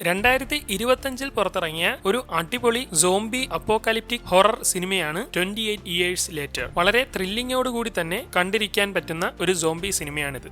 രണ്ടായിരത്തി ഇരുപത്തഞ്ചിൽ പുറത്തിറങ്ങിയ ഒരു അടിപൊളി സോംബി അപ്പോക്കാലിപ്റ്റിക് ഹൊറർ സിനിമയാണ് ട്വന്റി എയ്റ്റ് ഇയേഴ്സ് ലേറ്റർ വളരെ ത്രില്ലിങ്ങോടുകൂടി തന്നെ കണ്ടിരിക്കാൻ പറ്റുന്ന ഒരു സോംബി സിനിമയാണിത്.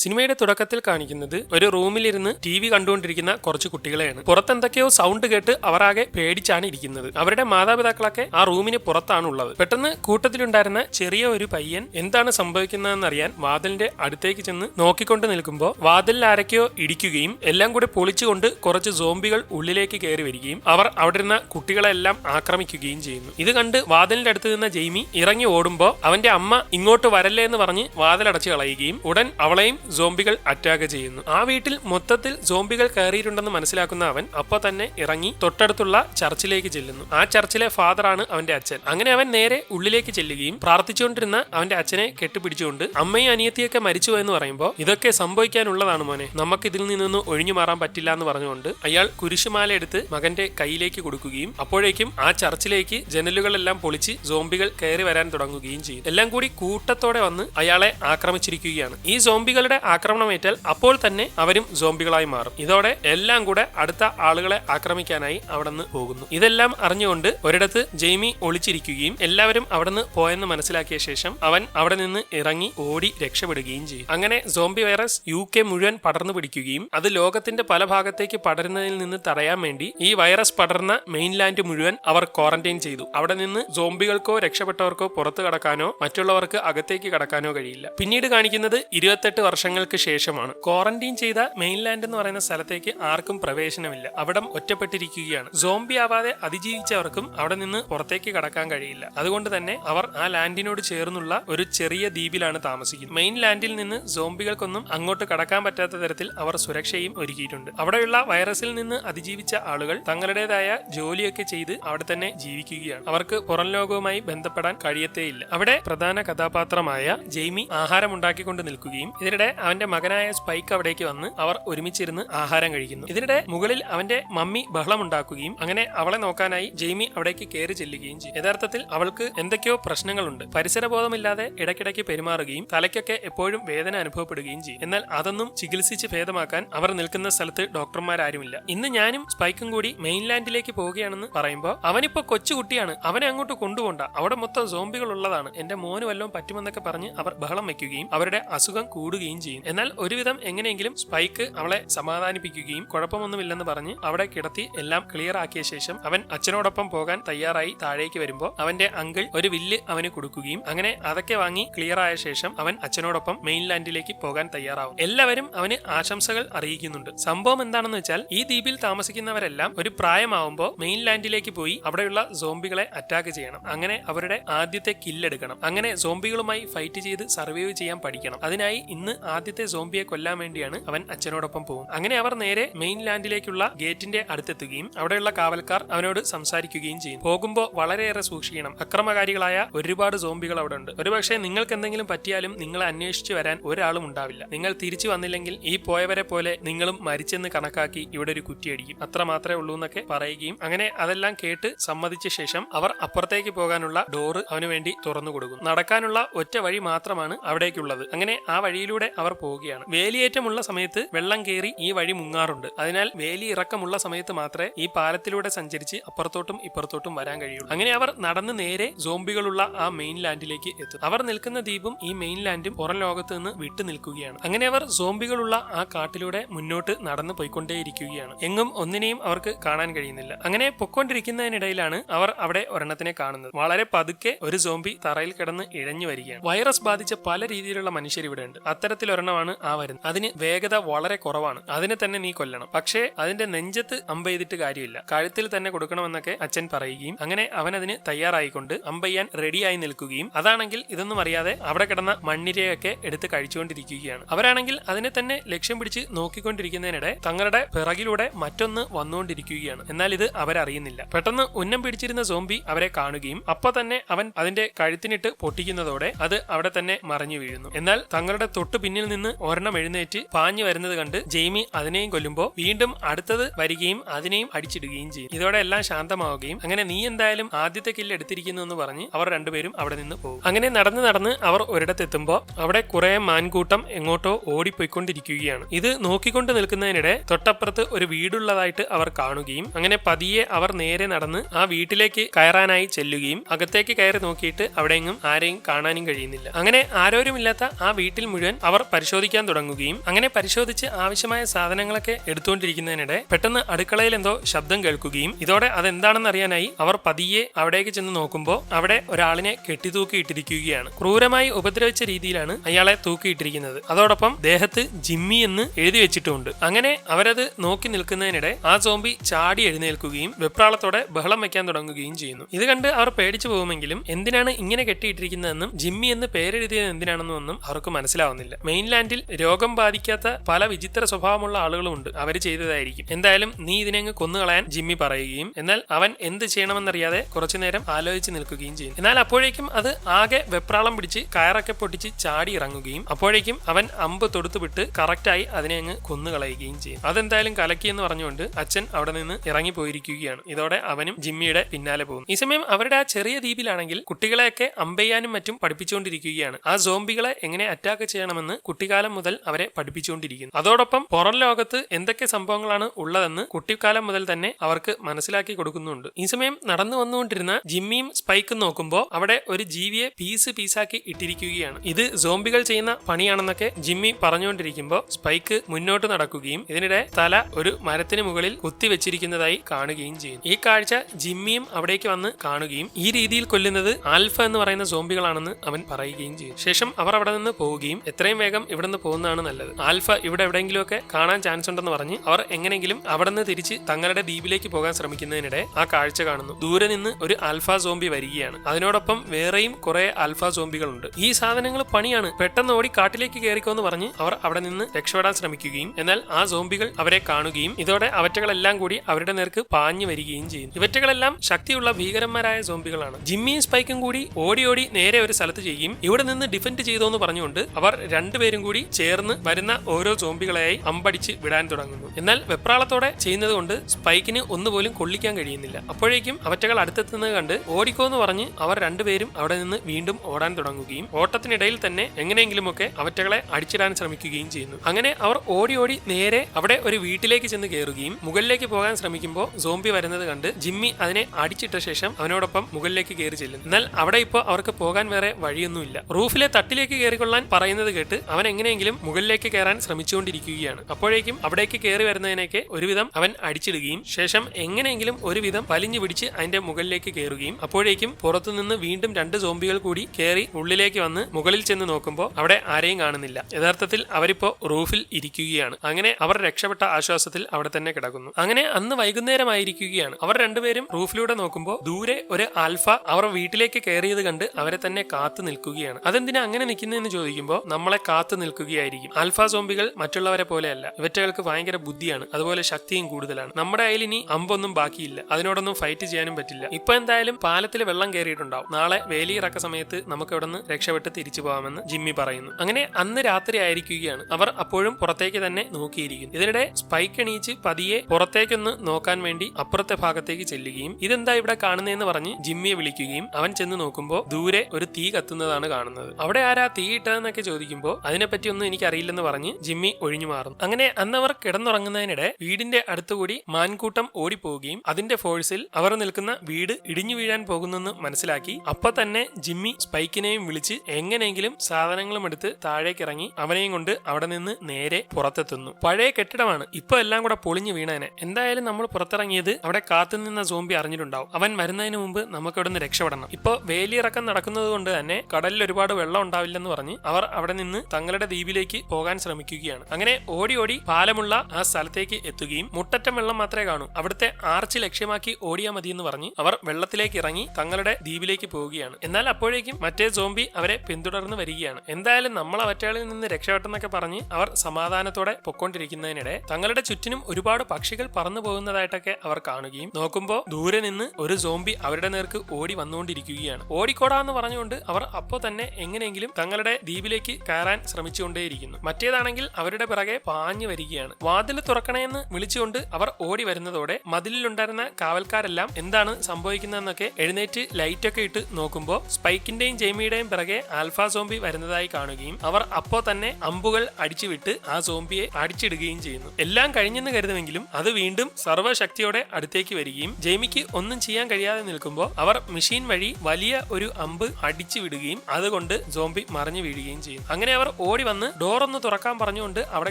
സിനിമയുടെ തുടക്കത്തിൽ കാണിക്കുന്നത് ഒരു റൂമിലിരുന്ന് ടി വി കണ്ടുകൊണ്ടിരിക്കുന്ന കുറച്ച് കുട്ടികളെയാണ്. പുറത്തെന്തൊക്കെയോ സൗണ്ട് കേട്ട് അവർ ആകെ പേടിച്ചാണ് ഇരിക്കുന്നത്. അവരുടെ മാതാപിതാക്കളൊക്കെ ആ റൂമിന് പുറത്താണ് ഉള്ളത് പെട്ടെന്ന് കൂട്ടത്തിലുണ്ടായിരുന്ന ചെറിയ ഒരു പയ്യൻ എന്താണ് സംഭവിക്കുന്നതെന്ന് അറിയാൻ വാതിലിന്റെ അടുത്തേക്ക് ചെന്ന് നോക്കിക്കൊണ്ട് നിൽക്കുമ്പോൾ വാതിലിൽ ആരൊക്കെയോ ഇടിക്കുകയും എല്ലാം കൂടി പൊളിച്ചുകൊണ്ട് കുറച്ച് സോംബികൾ ഉള്ളിലേക്ക് കയറി വരികയും അവർ അവിടെ ഇരുന്ന കുട്ടികളെല്ലാം ആക്രമിക്കുകയും ചെയ്യുന്നു. ഇത് കണ്ട് വാതിലിന്റെ അടുത്ത് നിന്ന ജെയ്മി ഇറങ്ങി ഓടുമ്പോൾ അവന്റെ അമ്മ ഇങ്ങോട്ട് വരല്ലേ എന്ന് പറഞ്ഞ് വാതിലടച്ച് കളയുകയും ഉടൻ അവളെയും സോംബികൾ അറ്റാക്ക് ചെയ്യുന്നു. ആ വീട്ടിൽ മൊത്തത്തിൽ സോംബികൾ കയറിയിട്ടുണ്ടെന്ന് മനസ്സിലാക്കുന്ന അവൻ അപ്പോൾ തന്നെ ഇറങ്ങി തൊട്ടടുത്തുള്ള ചർച്ചിലേക്ക് ചെല്ലുന്നു. ആ ചർച്ചിലെ ഫാദറാണ് അവന്റെ അച്ഛൻ. അങ്ങനെ അവൻ നേരെ ഉള്ളിലേക്ക് ചെല്ലുകയും പ്രാർത്ഥിച്ചുകൊണ്ടിരുന്ന അവന്റെ അച്ഛനെ കെട്ടിപ്പിടിച്ചുകൊണ്ട് അമ്മയും അനിയത്തിയൊക്കെ മരിച്ചു എന്ന് പറയുമ്പോൾ ഇതൊക്കെ സംഭവിക്കാനുള്ളതാണ് മോനെ. നമുക്ക് ഇതിൽ നിന്നൊന്നും ഒഴിഞ്ഞു മാറാൻ പറ്റില്ല എന്ന് പറഞ്ഞുകൊണ്ട് അയാൾ കുരിശുമാല എടുത്ത് മകന്റെ കയ്യിലേക്ക് കൊടുക്കുകയും അപ്പോഴേക്കും ആ ചർച്ചിലേക്ക് ജനലുകളെല്ലാം പൊളിച്ച് സോംബികൾ കയറി വരാൻ തുടങ്ങുകയും ചെയ്യും. എല്ലാം കൂടി കൂട്ടത്തോടെ വന്ന് അയാളെ ആക്രമിച്ചിരിക്കുകയാണ്. ഈ സോംബികളുടെ ആക്രമണമേറ്റാൽ അപ്പോൾ തന്നെ അവരും സോംബികളായി മാറും. ഇതോടെ എല്ലാം കൂടെ അടുത്ത ആളുകളെ ആക്രമിക്കാനായി അവിടെ നിന്ന് പോകുന്നു. ഇതെല്ലാം അറിഞ്ഞുകൊണ്ട് ഒരിടത്ത് ജെയ്മി ഒളിച്ചിരിക്കുകയും എല്ലാവരും അവിടെ നിന്ന് പോയെന്ന് മനസ്സിലാക്കിയ ശേഷം അവൻ അവിടെ നിന്ന് ഇറങ്ങി ഓടി രക്ഷപ്പെടുകയും ചെയ്യും. അങ്ങനെ സോംബി വൈറസ് യു കെ മുഴുവൻ പടർന്നു പിടിക്കുകയും അത് ലോകത്തിന്റെ പല ഭാഗത്തേക്ക് പടരുന്നതിൽ നിന്ന് തടയാൻ വേണ്ടി ഈ വൈറസ് പടർന്ന മെയിൻലാൻഡ് മുഴുവൻ അവർ ക്വാറന്റൈൻ ചെയ്തു. അവിടെ നിന്ന് സോംബികൾക്കോ രക്ഷപ്പെട്ടവർക്കോ പുറത്തു കടക്കാനോ മറ്റുള്ളവർക്ക് അകത്തേക്ക് കടക്കാനോ കഴിയില്ല. പിന്നീട് കാണിക്കുന്നത് ഇരുപത്തെട്ട് വർഷങ്ങൾക്ക് ശേഷമാണ്. ക്വാറന്റീൻ ചെയ്ത മെയിൻലാൻഡ് എന്ന് പറയുന്ന സ്ഥലത്തേക്ക് ആർക്കും പ്രവേശനമില്ല. അവിടം ഒറ്റപ്പെട്ടിരിക്കുകയാണ്. സോംബി ആവാതെ അതിജീവിച്ചവർക്കും അവിടെ നിന്ന് പുറത്തേക്ക് കടക്കാൻ കഴിയില്ല. അതുകൊണ്ട് തന്നെ അവർ ആ ലാൻഡിനോട് ചേർന്നുള്ള ഒരു ചെറിയ ദ്വീപിലാണ് താമസിക്കുന്നത്. മെയിൻ ലാൻഡിൽ നിന്ന് സോംബികൾക്കൊന്നും അങ്ങോട്ട് കടക്കാൻ പറ്റാത്ത തരത്തിൽ അവർ സുരക്ഷയും ഒരുക്കിയിട്ടുണ്ട്. അവിടെയുള്ള വൈറസിൽ നിന്ന് അതിജീവിച്ച ആളുകൾ തങ്ങളുടേതായ ജോലിയൊക്കെ ചെയ്ത് അവിടെ തന്നെ ജീവിക്കുകയാണ്. അവർക്ക് പുറം ലോകവുമായി ബന്ധപ്പെടാൻ കഴിയത്തേയില്ല. അവിടെ പ്രധാന കഥാപാത്രമായ ജെയ്മി ആഹാരം ഉണ്ടാക്കിക്കൊണ്ട് നിൽക്കുകയും ഇതിനിടെ അവന്റെ മകനായ സ്പൈക്ക് അവിടേക്ക് വന്ന് അവർ ഒരുമിച്ചിരുന്ന് ആഹാരം കഴിക്കുന്നു. ഇതിനിടെ മുകളിൽ അവന്റെ മമ്മി ബഹളമുണ്ടാക്കുകയും അങ്ങനെ അവളെ നോക്കാനായി ജെയ്മി അവിടേക്ക് കയറി ചെല്ലുകയും ചെയ്യും യഥാർത്ഥത്തിൽ അവൾക്ക് എന്തൊക്കെയോ പ്രശ്നങ്ങളുണ്ട്. പരിസരബോധമില്ലാതെ ഇടയ്ക്കിടയ്ക്ക് പെരുമാറുകയും തലയ്ക്കൊക്കെ എപ്പോഴും വേദന അനുഭവപ്പെടുകയും ചെയ്യും എന്നാൽ അതൊന്നും ചികിത്സിച്ച് ഭേദമാക്കാൻ അവർ നിൽക്കുന്ന സ്ഥലത്ത് ഡോക്ടർമാരാരുമില്ല. ഇന്ന് ഞാനും സ്പൈക്കും കൂടി മെയിൻലാൻഡിലേക്ക് പോവുകയാണെന്ന് പറയുമ്പോൾ അവനിപ്പോ കൊച്ചുകുട്ടിയാണ്. അവനെ അങ്ങോട്ട് കൊണ്ടുപോണ്ട. അവിടെ മൊത്തം സോംബികൾ ഉള്ളതാണ് എന്റെ മോന് വല്ലതും പറ്റുമെന്നൊക്കെ പറഞ്ഞ് അവർ ബഹളം വയ്ക്കുകയും അവരുടെ അസുഖം കൂടുകയും ചെയ്യും എന്നാൽ ഒരുവിധം എങ്ങനെയെങ്കിലും സ്പൈക്ക് അവളെ സമാധാനിപ്പിക്കുകയും കുഴപ്പമൊന്നുമില്ലെന്ന് പറഞ്ഞ് അവിടെ കിടത്തി എല്ലാം ക്ലിയർ ആക്കിയ ശേഷം അവൻ അച്ഛനോടൊപ്പം പോകാൻ തയ്യാറായി താഴേക്ക് വരുമ്പോൾ അവന്റെ അങ്കിൾ ഒരു വില്ല് അവന് കൊടുക്കുകയും അങ്ങനെ അതൊക്കെ വാങ്ങി ക്ലിയർ ആയ ശേഷം അവൻ അച്ഛനോടൊപ്പം മെയിൻലാൻഡിലേക്ക് പോകാൻ തയ്യാറാവും. എല്ലാവരും അവന് ആശംസകൾ അറിയിക്കുന്നുണ്ട്. സംഭവം എന്താണെന്ന് വെച്ചാൽ ഈ ദ്വീപിൽ താമസിക്കുന്നവരെല്ലാം ഒരു പ്രായമാവുമ്പോൾ മെയിൻലാൻഡിലേക്ക് പോയി അവിടെയുള്ള സോംബികളെ അറ്റാക്ക് ചെയ്യണം. അങ്ങനെ അവരുടെ ആദ്യത്തെ കില്ലെടുക്കണം അങ്ങനെ സോംബികളുമായി ഫൈറ്റ് ചെയ്ത് സർവൈവ് ചെയ്യാൻ പഠിക്കണം. അതിനായി ഇന്ന് ആദ്യത്തെ സോംബിയെ കൊല്ലാൻ വേണ്ടിയാണ് അവൻ അച്ഛനോടൊപ്പം പോകും അങ്ങനെ അവർ നേരെ മെയിൻ ലാൻഡിലേക്കുള്ള ഗേറ്റിന്റെ അടുത്തെത്തുകയും അവിടെയുള്ള കാവൽക്കാർ അവനോട് സംസാരിക്കുകയും ചെയ്യും പോകുമ്പോൾ വളരെയേറെ സൂക്ഷിക്കണം. അക്രമകാരികളായ ഒരുപാട് സോംബികൾ അവിടെ ഉണ്ട്. ഒരുപക്ഷെ നിങ്ങൾക്ക് എന്തെങ്കിലും പറ്റിയാലും നിങ്ങളെ അന്വേഷിച്ചു വരാൻ ഒരാളും ഉണ്ടാവില്ല. നിങ്ങൾ തിരിച്ചു വന്നില്ലെങ്കിൽ ഈ പോയവരെ പോലെ നിങ്ങളും മരിച്ചെന്ന് കണക്കാക്കി ഇവിടെ ഒരു കുറ്റിയടിക്കും അത്ര മാത്രമേ ഉള്ളൂ എന്നൊക്കെ പറയുകയും അങ്ങനെ അതെല്ലാം കേട്ട് സമ്മതിച്ച ശേഷം അവർ അപ്പുറത്തേക്ക് പോകാനുള്ള ഡോറ് അവന് വേണ്ടി തുറന്നു കൊടുക്കും നടക്കാനുള്ള ഒറ്റ വഴി മാത്രമാണ് അവിടേക്കുള്ളത്. അങ്ങനെ ആ വഴിയിലൂടെ അവർ പോവുകയാണ്. വേലിയേറ്റമുള്ള സമയത്ത് വെള്ളം കയറി ഈ വഴി മുങ്ങാറുണ്ട്. അതിനാൽ വേലി ഇറക്കമുള്ള സമയത്ത് മാത്രമേ ഈ പാലത്തിലൂടെ സഞ്ചരിച്ച് അപ്പുറത്തോട്ടും ഇപ്പുറത്തോട്ടും വരാൻ കഴിയുള്ളൂ. അങ്ങനെ അവർ നടന്ന് നേരെ സോംബികളുള്ള ആ മെയിൻ ലാൻഡിലേക്ക് എത്തും. അവർ നിൽക്കുന്ന ദ്വീപും ഈ മെയിൻ ലാൻഡും പുറം ലോകത്ത് നിന്ന് വിട്ടു നിൽക്കുകയാണ്. അങ്ങനെ അവർ സോംബികളുള്ള ആ കാട്ടിലൂടെ മുന്നോട്ട് നടന്നു പോയിക്കൊണ്ടേയിരിക്കുകയാണ്. എങ്ങും ഒന്നിനെയും അവർക്ക് കാണാൻ കഴിയുന്നില്ല. അങ്ങനെ പൊക്കൊണ്ടിരിക്കുന്നതിനിടയിലാണ് അവർ അവിടെ ഒരെണ്ണത്തിനെ കാണുന്നത്. വളരെ പതുക്കെ ഒരു സോംബി തറയിൽ കിടന്ന് ഇഴഞ്ഞു വരികയാണ്. വൈറസ് ബാധിച്ച പല രീതിയിലുള്ള മനുഷ്യർ ഇവിടെ ഉണ്ട് അത്തരത്തിൽ ഒരെണ്ണമാണ് ആ വരുന്നത്. അതിന് വേഗത വളരെ കുറവാണ്. അതിനെ തന്നെ നീ കൊല്ലണം. പക്ഷേ അതിന്റെ നെഞ്ചത്ത് അമ്പ ചെയ്തിട്ട് കാര്യമില്ല. കഴുത്തിൽ തന്നെ കൊടുക്കണമെന്നൊക്കെ അച്ഛൻ പറയുകയും അങ്ങനെ അവൻ അതിന് തയ്യാറായിക്കൊണ്ട് അമ്പയ്യാൻ റെഡിയായി നിൽക്കുകയും അതാണെങ്കിൽ ഇതൊന്നും അറിയാതെ അവിടെ കിടന്ന മണ്ണിരയൊക്കെ എടുത്ത് കഴിച്ചുകൊണ്ടിരിക്കുകയാണ്. അവരാണെങ്കിൽ അതിനെ തന്നെ ലക്ഷ്യം പിടിച്ച് നോക്കിക്കൊണ്ടിരിക്കുന്നതിനിടെ തങ്ങളുടെ പിറകിലൂടെ മറ്റൊന്ന് വന്നുകൊണ്ടിരിക്കുകയാണ്. എന്നാൽ ഇത് അവരറിയുന്നില്ല. പെട്ടെന്ന് ഉന്നം പിടിച്ചിരുന്ന സോംബി അവരെ കാണുകയും അപ്പൊ തന്നെ അവൻ അതിന്റെ കഴുത്തിനിട്ട് പൊട്ടിക്കുന്നതോടെ അത് അവിടെ തന്നെ മറിഞ്ഞു വീഴുന്നു. എന്നാൽ തങ്ങളുടെ തൊട്ടു പിന്നിൽ നിന്ന് ഒരെണ്ണം എഴുന്നേറ്റ് പാഞ്ഞു വരുന്നത് കണ്ട് ജെയ്മി അതിനെയും കൊല്ലുമ്പോൾ വീണ്ടും അടുത്തത് വരികയും അതിനെയും അടിച്ചിടുകയും ചെയ്യും ഇതോടെ എല്ലാം ശാന്തമാവുകയും അങ്ങനെ നീ എന്തായാലും ആദ്യത്തെ കില്ല് എടുത്തിരിക്കുന്നു എന്ന് പറഞ്ഞ് അവർ രണ്ടുപേരും അവിടെ നിന്ന് പോകും. അങ്ങനെ നടന്ന് നടന്ന് അവർ ഒരിടത്തെത്തുമ്പോൾ അവിടെ കുറെ മാൻകൂട്ടം എങ്ങോട്ടോ ഓടിപ്പോയിക്കൊണ്ടിരിക്കുകയാണ്. ഇത് നോക്കിക്കൊണ്ട് നിൽക്കുന്നതിനിടെ തൊട്ടപ്പുറത്ത് ഒരു വീടുള്ളതായിട്ട് അവർ കാണുകയും അങ്ങനെ പതിയെ അവർ നേരെ നടന്ന് ആ വീട്ടിലേക്ക് കയറാനായി ചെല്ലുകയും അകത്തേക്ക് കയറി നോക്കിയിട്ട് അവിടെയെങ്ങും ആരെയും കാണാനും കഴിയുന്നില്ല. അങ്ങനെ ആരോരുമില്ലാത്ത ആ വീട്ടിൽ മുഴുവൻ അവർ പരിശോധിക്കാൻ തുടങ്ങുകയും അങ്ങനെ പരിശോധിച്ച് ആവശ്യമായ സാധനങ്ങളൊക്കെ എടുത്തുകൊണ്ടിരിക്കുന്നതിനിടെ പെട്ടെന്ന് അടുക്കളയിൽ എന്തോ ശബ്ദം കേൾക്കുകയും ഇതോടെ അതെന്താണെന്ന് അറിയാനായി അവർ പതിയെ അവിടേക്ക് ചെന്ന് നോക്കുമ്പോൾ അവിടെ ഒരാളിനെ കെട്ടിത്തൂക്കിയിട്ടിരിക്കുകയാണ് ക്രൂരമായി ഉപദ്രവിച്ച രീതിയിലാണ് അയാളെ തൂക്കിയിട്ടിരിക്കുന്നത്. അതോടൊപ്പം ദേഹത്ത് ജിമ്മി എന്ന് എഴുതി വെച്ചിട്ടുമുണ്ട് അങ്ങനെ അവരത് നോക്കി നിൽക്കുന്നതിനിടെ ആ സോംബി ചാടി എഴുന്നേൽക്കുകയും വെപ്രാളത്തോടെ ബഹളം വെക്കാൻ തുടങ്ങുകയും ചെയ്യുന്നു. ഇത് കണ്ട് അവർ പേടിച്ചു പോകുമെങ്കിലും എന്തിനാണ് ഇങ്ങനെ കെട്ടിയിട്ടിരിക്കുന്നതെന്നും ജിമ്മി എന്ന് പേരെഴുതിയത് എന്തിനാണെന്നും ഒന്നും അവർക്ക് മനസ്സിലാവുന്നില്ല. മെയിൻലാൻഡിൽ രോഗം ബാധിക്കാത്ത പല വിചിത്ര സ്വഭാവമുള്ള ആളുകളുമുണ്ട്. അവർ ചെയ്തതായിരിക്കും. എന്തായാലും നീ ഇതിനെ അങ്ങ് കൊന്നുകളയാൻ ജിമ്മി പറയുകയും എന്നാൽ അവൻ എന്ത് ചെയ്യണമെന്നറിയാതെ കുറച്ചുനേരം ആലോചിച്ച് നിൽക്കുകയും ചെയ്യും എന്നാൽ അപ്പോഴേക്കും അത് ആകെ വെപ്രാളം പിടിച്ച് കയറൊക്കെ പൊട്ടിച്ച് ചാടി ഇറങ്ങുകയും അപ്പോഴേക്കും അവൻ അമ്പ് തൊടുത്തുവിട്ട് കറക്റ്റായി അതിനെ അങ്ങ് കൊന്നുകളയുകയും ചെയ്യും. അതെന്തായാലും കലക്കി എന്ന് പറഞ്ഞുകൊണ്ട് അച്ഛൻ അവിടെ നിന്ന് ഇറങ്ങിപ്പോയിരിക്കുകയാണ്. ഇതോടെ അവനും ജിമ്മിയുടെ പിന്നാലെ പോകും ഈ സമയം അവരുടെ ആ ചെറിയ ദ്വീപിലാണെങ്കിൽ കുട്ടികളെയൊക്കെ അമ്പെയ്യാനും മറ്റും പഠിപ്പിച്ചുകൊണ്ടിരിക്കുകയാണ്. ആ സോംബികളെ എങ്ങനെ അറ്റാക്ക് ചെയ്യണമെന്ന് കുട്ടിക്കാലം മുതൽ അവരെ പഠിപ്പിച്ചുകൊണ്ടിരിക്കുന്നു. അതോടൊപ്പം പുറം ലോകത്ത് എന്തൊക്കെ സംഭവങ്ങളാണ് ഉള്ളതെന്ന് കുട്ടിക്കാലം മുതൽ തന്നെ അവർക്ക് മനസ്സിലാക്കി കൊടുക്കുന്നുണ്ട്. ഈ സമയം നടന്നു വന്നുകൊണ്ടിരുന്ന ജിമ്മിയും സ്പൈക്കും നോക്കുമ്പോൾ അവിടെ ഒരു ജീവിയെ പീസ് പീസാക്കി ഇട്ടിരിക്കുകയാണ്. ഇത് സോംബികൾ ചെയ്യുന്ന പണിയാണെന്നൊക്കെ ജിമ്മി പറഞ്ഞുകൊണ്ടിരിക്കുമ്പോൾ സ്പൈക്ക് മുന്നോട്ട് നടക്കുകയും ഇതിനിടെ തല ഒരു മരത്തിന് മുകളിൽ കുത്തിവെച്ചിരിക്കുന്നതായി കാണുകയും ചെയ്യുന്നു. ഈ കാഴ്ച ജിമ്മിയും അവിടേക്ക് വന്ന് കാണുകയും ഈ രീതിയിൽ കൊല്ലുന്നത് ആൽഫ എന്ന് പറയുന്ന സോംബികളാണെന്ന് അവൻ പറയുകയും ചെയ്യും ശേഷം അവർ അവിടെ നിന്ന് പോവുകയും എത്രയും വേഗം ഇവിടെ നിന്ന് പോകുന്നതാണ് നല്ലത്. ആൽഫ ഇവിടെ എവിടെയെങ്കിലുമൊക്കെ കാണാൻ ചാൻസ് ഉണ്ടെന്ന് പറഞ്ഞ് അവർ എങ്ങനെയെങ്കിലും അവിടെ നിന്ന് തിരിച്ച് തങ്ങളുടെ ദ്വീപിലേക്ക് പോകാൻ ശ്രമിക്കുന്നതിനിടെ ആ കാഴ്ച കാണുന്നു. ദൂരെ നിന്ന് ഒരു ആൽഫ സോംബി വരികയാണ്. അതിനോടൊപ്പം വേറെയും കുറെ ആൽഫ സോംബികളുണ്ട് ഈ സാധനങ്ങൾ പണിയാണ്. പെട്ടെന്ന് ഓടി കാട്ടിലേക്ക് കയറിക്കോ എന്ന് പറഞ്ഞ് അവർ അവിടെ നിന്ന് രക്ഷപ്പെടാൻ ശ്രമിക്കുകയും എന്നാൽ ആ സോംബികൾ അവരെ കാണുകയും ഇതോടെ അവറ്റകളെല്ലാം കൂടി അവരുടെ നേർക്ക് പാഞ്ഞു വരികയും ചെയ്യും ഇവറ്റകളെല്ലാം ശക്തിയുള്ള ഭീകരന്മാരായ സോംബികളാണ് ജിമ്മിയും സ്പൈക്കും കൂടി ഓടി ഓടി നേരെ ഒരു സ്ഥലത്ത് ചെയ്യും ഇവിടെ നിന്ന് ഡിഫെൻഡ് ചെയ്തോ എന്ന് പറഞ്ഞുകൊണ്ട് അവർ രണ്ടുപേരും കൂടി ചേർന്ന് വരുന്ന ഓരോ സോംബികളെയായി അമ്പടിച്ച് വിടാൻ തുടങ്ങുന്നു. എന്നാൽ വെപ്രാളത്തോടെ ചെയ്യുന്നത് കൊണ്ട് സ്പൈക്കിന് ഒന്നുപോലും കൊള്ളിക്കാൻ കഴിയുന്നില്ല. അപ്പോഴേക്കും അവറ്റകൾ അടുത്തെത്തുന്നത് കണ്ട് ഓടിക്കോ എന്ന് പറഞ്ഞ് അവർ രണ്ടുപേരും അവിടെ നിന്ന് വീണ്ടും ഓടാൻ തുടങ്ങുകയും ഓട്ടത്തിനിടയിൽ തന്നെ എങ്ങനെയെങ്കിലുമൊക്കെ അവറ്റകളെ അടിച്ചിടാൻ ശ്രമിക്കുകയും ചെയ്യുന്നു. അങ്ങനെ അവർ ഓടി ഓടി നേരെ അവിടെ ഒരു വീട്ടിലേക്ക് ചെന്ന് കയറുകയും മുകളിലേക്ക് പോകാൻ ശ്രമിക്കുമ്പോൾ സോംബി വരുന്നത് കണ്ട് ജിമ്മി അതിനെ അടിച്ചിട്ട ശേഷം അവനോടൊപ്പം മുകളിലേക്ക് കയറി ചെല്ലുന്നു. എന്നാൽ അവിടെ ഇപ്പോൾ അവർക്ക് പോകാൻ വേറെ വഴിയൊന്നുമില്ല. റൂഫിലെ തട്ടിലേക്ക് കയറിക്കൊള്ളാൻ പറയുന്നത് കേട്ട് അവൻ എങ്ങനെയെങ്കിലും മുകളിലേക്ക് കയറാൻ ശ്രമിച്ചുകൊണ്ടിരിക്കുകയാണ്. അപ്പോഴേക്കും അവിടേക്ക് കയറി വരുന്നതിനൊക്കെ ഒരുവിധം അവൻ അടിച്ചിടുകയും ശേഷം എങ്ങനെയെങ്കിലും ഒരുവിധം വലിഞ്ഞു പിടിച്ച് അതിന്റെ മുകളിലേക്ക് കയറുകയും അപ്പോഴേക്കും പുറത്തുനിന്ന് വീണ്ടും രണ്ട് സോംബികൾ കൂടി കയറി ഉള്ളിലേക്ക് വന്ന് മുകളിൽ ചെന്ന് നോക്കുമ്പോൾ അവിടെ ആരെയും കാണുന്നില്ല. യഥാർത്ഥത്തിൽ അവരിപ്പോ റൂഫിൽ ഇരിക്കുകയാണ്. അങ്ങനെ അവർ രക്ഷപ്പെട്ട ആശ്വാസത്തിൽ അവിടെ തന്നെ കിടക്കുന്നു. അങ്ങനെ അന്ന് വൈകുന്നേരമായിരിക്കുകയാണ്. അവർ രണ്ടുപേരും റൂഫിലൂടെ നോക്കുമ്പോൾ ദൂരെ ഒരു ആൽഫ അവർ വീട്ടിലേക്ക് കയറിയത് കണ്ട് അവരെ തന്നെ കാത്തു നിൽക്കുകയാണ്. അതെന്തിനാ അങ്ങനെ നിൽക്കുന്നതെന്ന് ചോദിക്കുമ്പോൾ നമ്മളെ നിൽക്കുകയായിരിക്കും. ആൽഫ സോംബികൾ മറ്റുള്ളവരെ പോലെയല്ല. ഇവറ്റകൾക്ക് ഭയങ്കര ബുദ്ധിയാണ്. അതുപോലെ ശക്തിയും കൂടുതലാണ്. നമ്മുടെ കയ്യിൽ ഇനി അമ്പൊന്നും ബാക്കിയില്ല. അതിനോടൊന്നും ഫൈറ്റ് ചെയ്യാനും പറ്റില്ല. ഇപ്പൊ എന്തായാലും പാലത്തിൽ വെള്ളം കയറിയിട്ടുണ്ടാവും. നാളെ വേലിയിറക്ക സമയത്ത് നമുക്ക് ഇവിടെ നിന്ന് രക്ഷപ്പെട്ട് തിരിച്ചു പോകാമെന്ന് ജിമ്മി പറയുന്നു. അങ്ങനെ അന്ന് രാത്രി ആയിരിക്കുകയാണ്. അവർ അപ്പോഴും പുറത്തേക്ക് തന്നെ നോക്കിയിരിക്കുന്നു. ഇതിനിടെ സ്പൈക്ക് എണീച്ച് പതിയെ പുറത്തേക്കൊന്ന് നോക്കാൻ വേണ്ടി അപ്പുറത്തെ ഭാഗത്തേക്ക് ചെല്ലുകയും ഇതെന്താ ഇവിടെ കാണുന്നതെന്ന് പറഞ്ഞ് ജിമ്മിയെ വിളിക്കുകയും അവൻ ചെന്ന് നോക്കുമ്പോൾ ദൂരെ ഒരു തീ കത്തുന്നതാണ് കാണുന്നത്. അവിടെ ആരാ തീ ഇട്ടതെന്നൊക്കെ ചോദിക്കുമ്പോൾ അതിനെപ്പറ്റി ഒന്നും എനിക്കറിയില്ലെന്ന് പറഞ്ഞ് ജിമ്മി ഒഴിഞ്ഞു മാറുന്നു. അങ്ങനെ അന്നവർ കിടന്നുറങ്ങുന്നതിനിടെ വീടിന്റെ അടുത്തുകൂടി മാൻകൂട്ടം ഓടിപ്പോവുകയും അതിന്റെ ഫോഴ്സിൽ അവർ നിൽക്കുന്ന വീട് ഇടിഞ്ഞു വീഴാൻ പോകുന്നെന്ന് മനസ്സിലാക്കി അപ്പൊ തന്നെ ജിമ്മി സ്പൈക്കിനെയും വിളിച്ച് എങ്ങനെയെങ്കിലും സാധനങ്ങളും എടുത്ത് താഴേക്ക് ഇറങ്ങി അവനെയും കൊണ്ട് അവിടെ നിന്ന് നേരെ പുറത്തെത്തുന്നു. പഴയ കെട്ടിടമാണ്. ഇപ്പൊ എല്ലാം കൂടെ പൊളിഞ്ഞു വീണേനെ. എന്തായാലും നമ്മൾ പുറത്തിറങ്ങിയത് അവിടെ കാത്തുനിന്ന സോംബി അറിഞ്ഞിട്ടുണ്ടാവും. അവൻ വരുന്നതിന് മുമ്പ് നമുക്ക് ഇവിടെ നിന്ന് രക്ഷപ്പെടണം. ഇപ്പൊ വേലിയിറക്കം നടക്കുന്നത് കൊണ്ട് തന്നെ കടലിൽ ഒരുപാട് വെള്ളം ഉണ്ടാവില്ലെന്ന് പറഞ്ഞ് അവർ അവിടെ നിന്ന് തങ്ങളുടെ ദ്വീപിലേക്ക് പോകാൻ ശ്രമിക്കുകയാണ്. അങ്ങനെ ഓടി ഓടി പാലമുള്ള ആ സ്ഥലത്തേക്ക് എത്തുകയും മുട്ടറ്റം വെള്ളം മാത്രമേ കാണൂ. അവിടുത്തെ ആർച്ച് ലക്ഷ്യമാക്കി ഓടിയാൽ മതിയെന്ന് പറഞ്ഞ് അവർ വെള്ളത്തിലേക്ക് ഇറങ്ങി തങ്ങളുടെ ദ്വീപിലേക്ക് പോവുകയാണ്. എന്നാൽ അപ്പോഴേക്കും മറ്റേ സോംബി അവരെ പിന്തുടർന്ന് വരികയാണ്. എന്തായാലും നമ്മൾ അവറ്റകളിൽ നിന്ന് രക്ഷപ്പെട്ടെന്നൊക്കെ പറഞ്ഞ് അവർ സമാധാനത്തോടെ പൊക്കോണ്ടിരിക്കുന്നതിനിടെ തങ്ങളുടെ ചുറ്റിനും ഒരുപാട് പക്ഷികൾ പറന്നു പോകുന്നതായിട്ടൊക്കെ അവർ കാണുകയും നോക്കുമ്പോൾ ദൂരെ നിന്ന് ഒരു സോംബി അവരുടെ നേർക്ക് ഓടി വന്നുകൊണ്ടിരിക്കുകയാണ്. ഓടിക്കോടാന്ന് പറഞ്ഞുകൊണ്ട് അവർ അപ്പോൾ തന്നെ എങ്ങനെയെങ്കിലും തങ്ങളുടെ ദ്വീപിലേക്ക് കയറാൻ ശ്രമിച്ചുകൊണ്ടേയിരിക്കുന്നു. മറ്റേതാണെങ്കിൽ അവരുടെ പിറകെ പാഞ്ഞു വരികയാണ്. വാതിൽ തുറക്കണേന്ന് വിളിച്ചുകൊണ്ട് അവർ ഓടി വരുന്നതോടെ മതിലിലുണ്ടായിരുന്ന കാവൽക്കാരെല്ലാം എന്താണ് സംഭവിക്കുന്നതെന്നൊക്കെ എഴുന്നേറ്റ് ലൈറ്റൊക്കെ ഇട്ട് നോക്കുമ്പോൾ സ്പൈക്കിന്റെയും ജെയ്മിയുടെയും പിറകെ ആൽഫ സോംബി വരുന്നതായി കാണുകയും അവർ അപ്പോ തന്നെ അമ്പുകൾ അടിച്ചുവിട്ട് ആ സോംബിയെ അടിച്ചിടുകയും ചെയ്യുന്നു. എല്ലാം കഴിഞ്ഞെന്ന് കരുതുമെങ്കിലും അത് വീണ്ടും സർവശക്തിയോടെ അടുത്തേക്ക് വരികയും ജെയ്മിക്ക് ഒന്നും ചെയ്യാൻ കഴിയാതെ നിൽക്കുമ്പോൾ അവർ മെഷീൻ വഴി വലിയ ഒരു അമ്പ് അടിച്ചു വിടുകയും അതുകൊണ്ട് സോംബി മറിഞ്ഞു വീഴുകയും ചെയ്യും അങ്ങനെ അവർ ഓടി വന്ന് ഡോർ ഒന്ന് തുറക്കാൻ പറഞ്ഞുകൊണ്ട് അവിടെ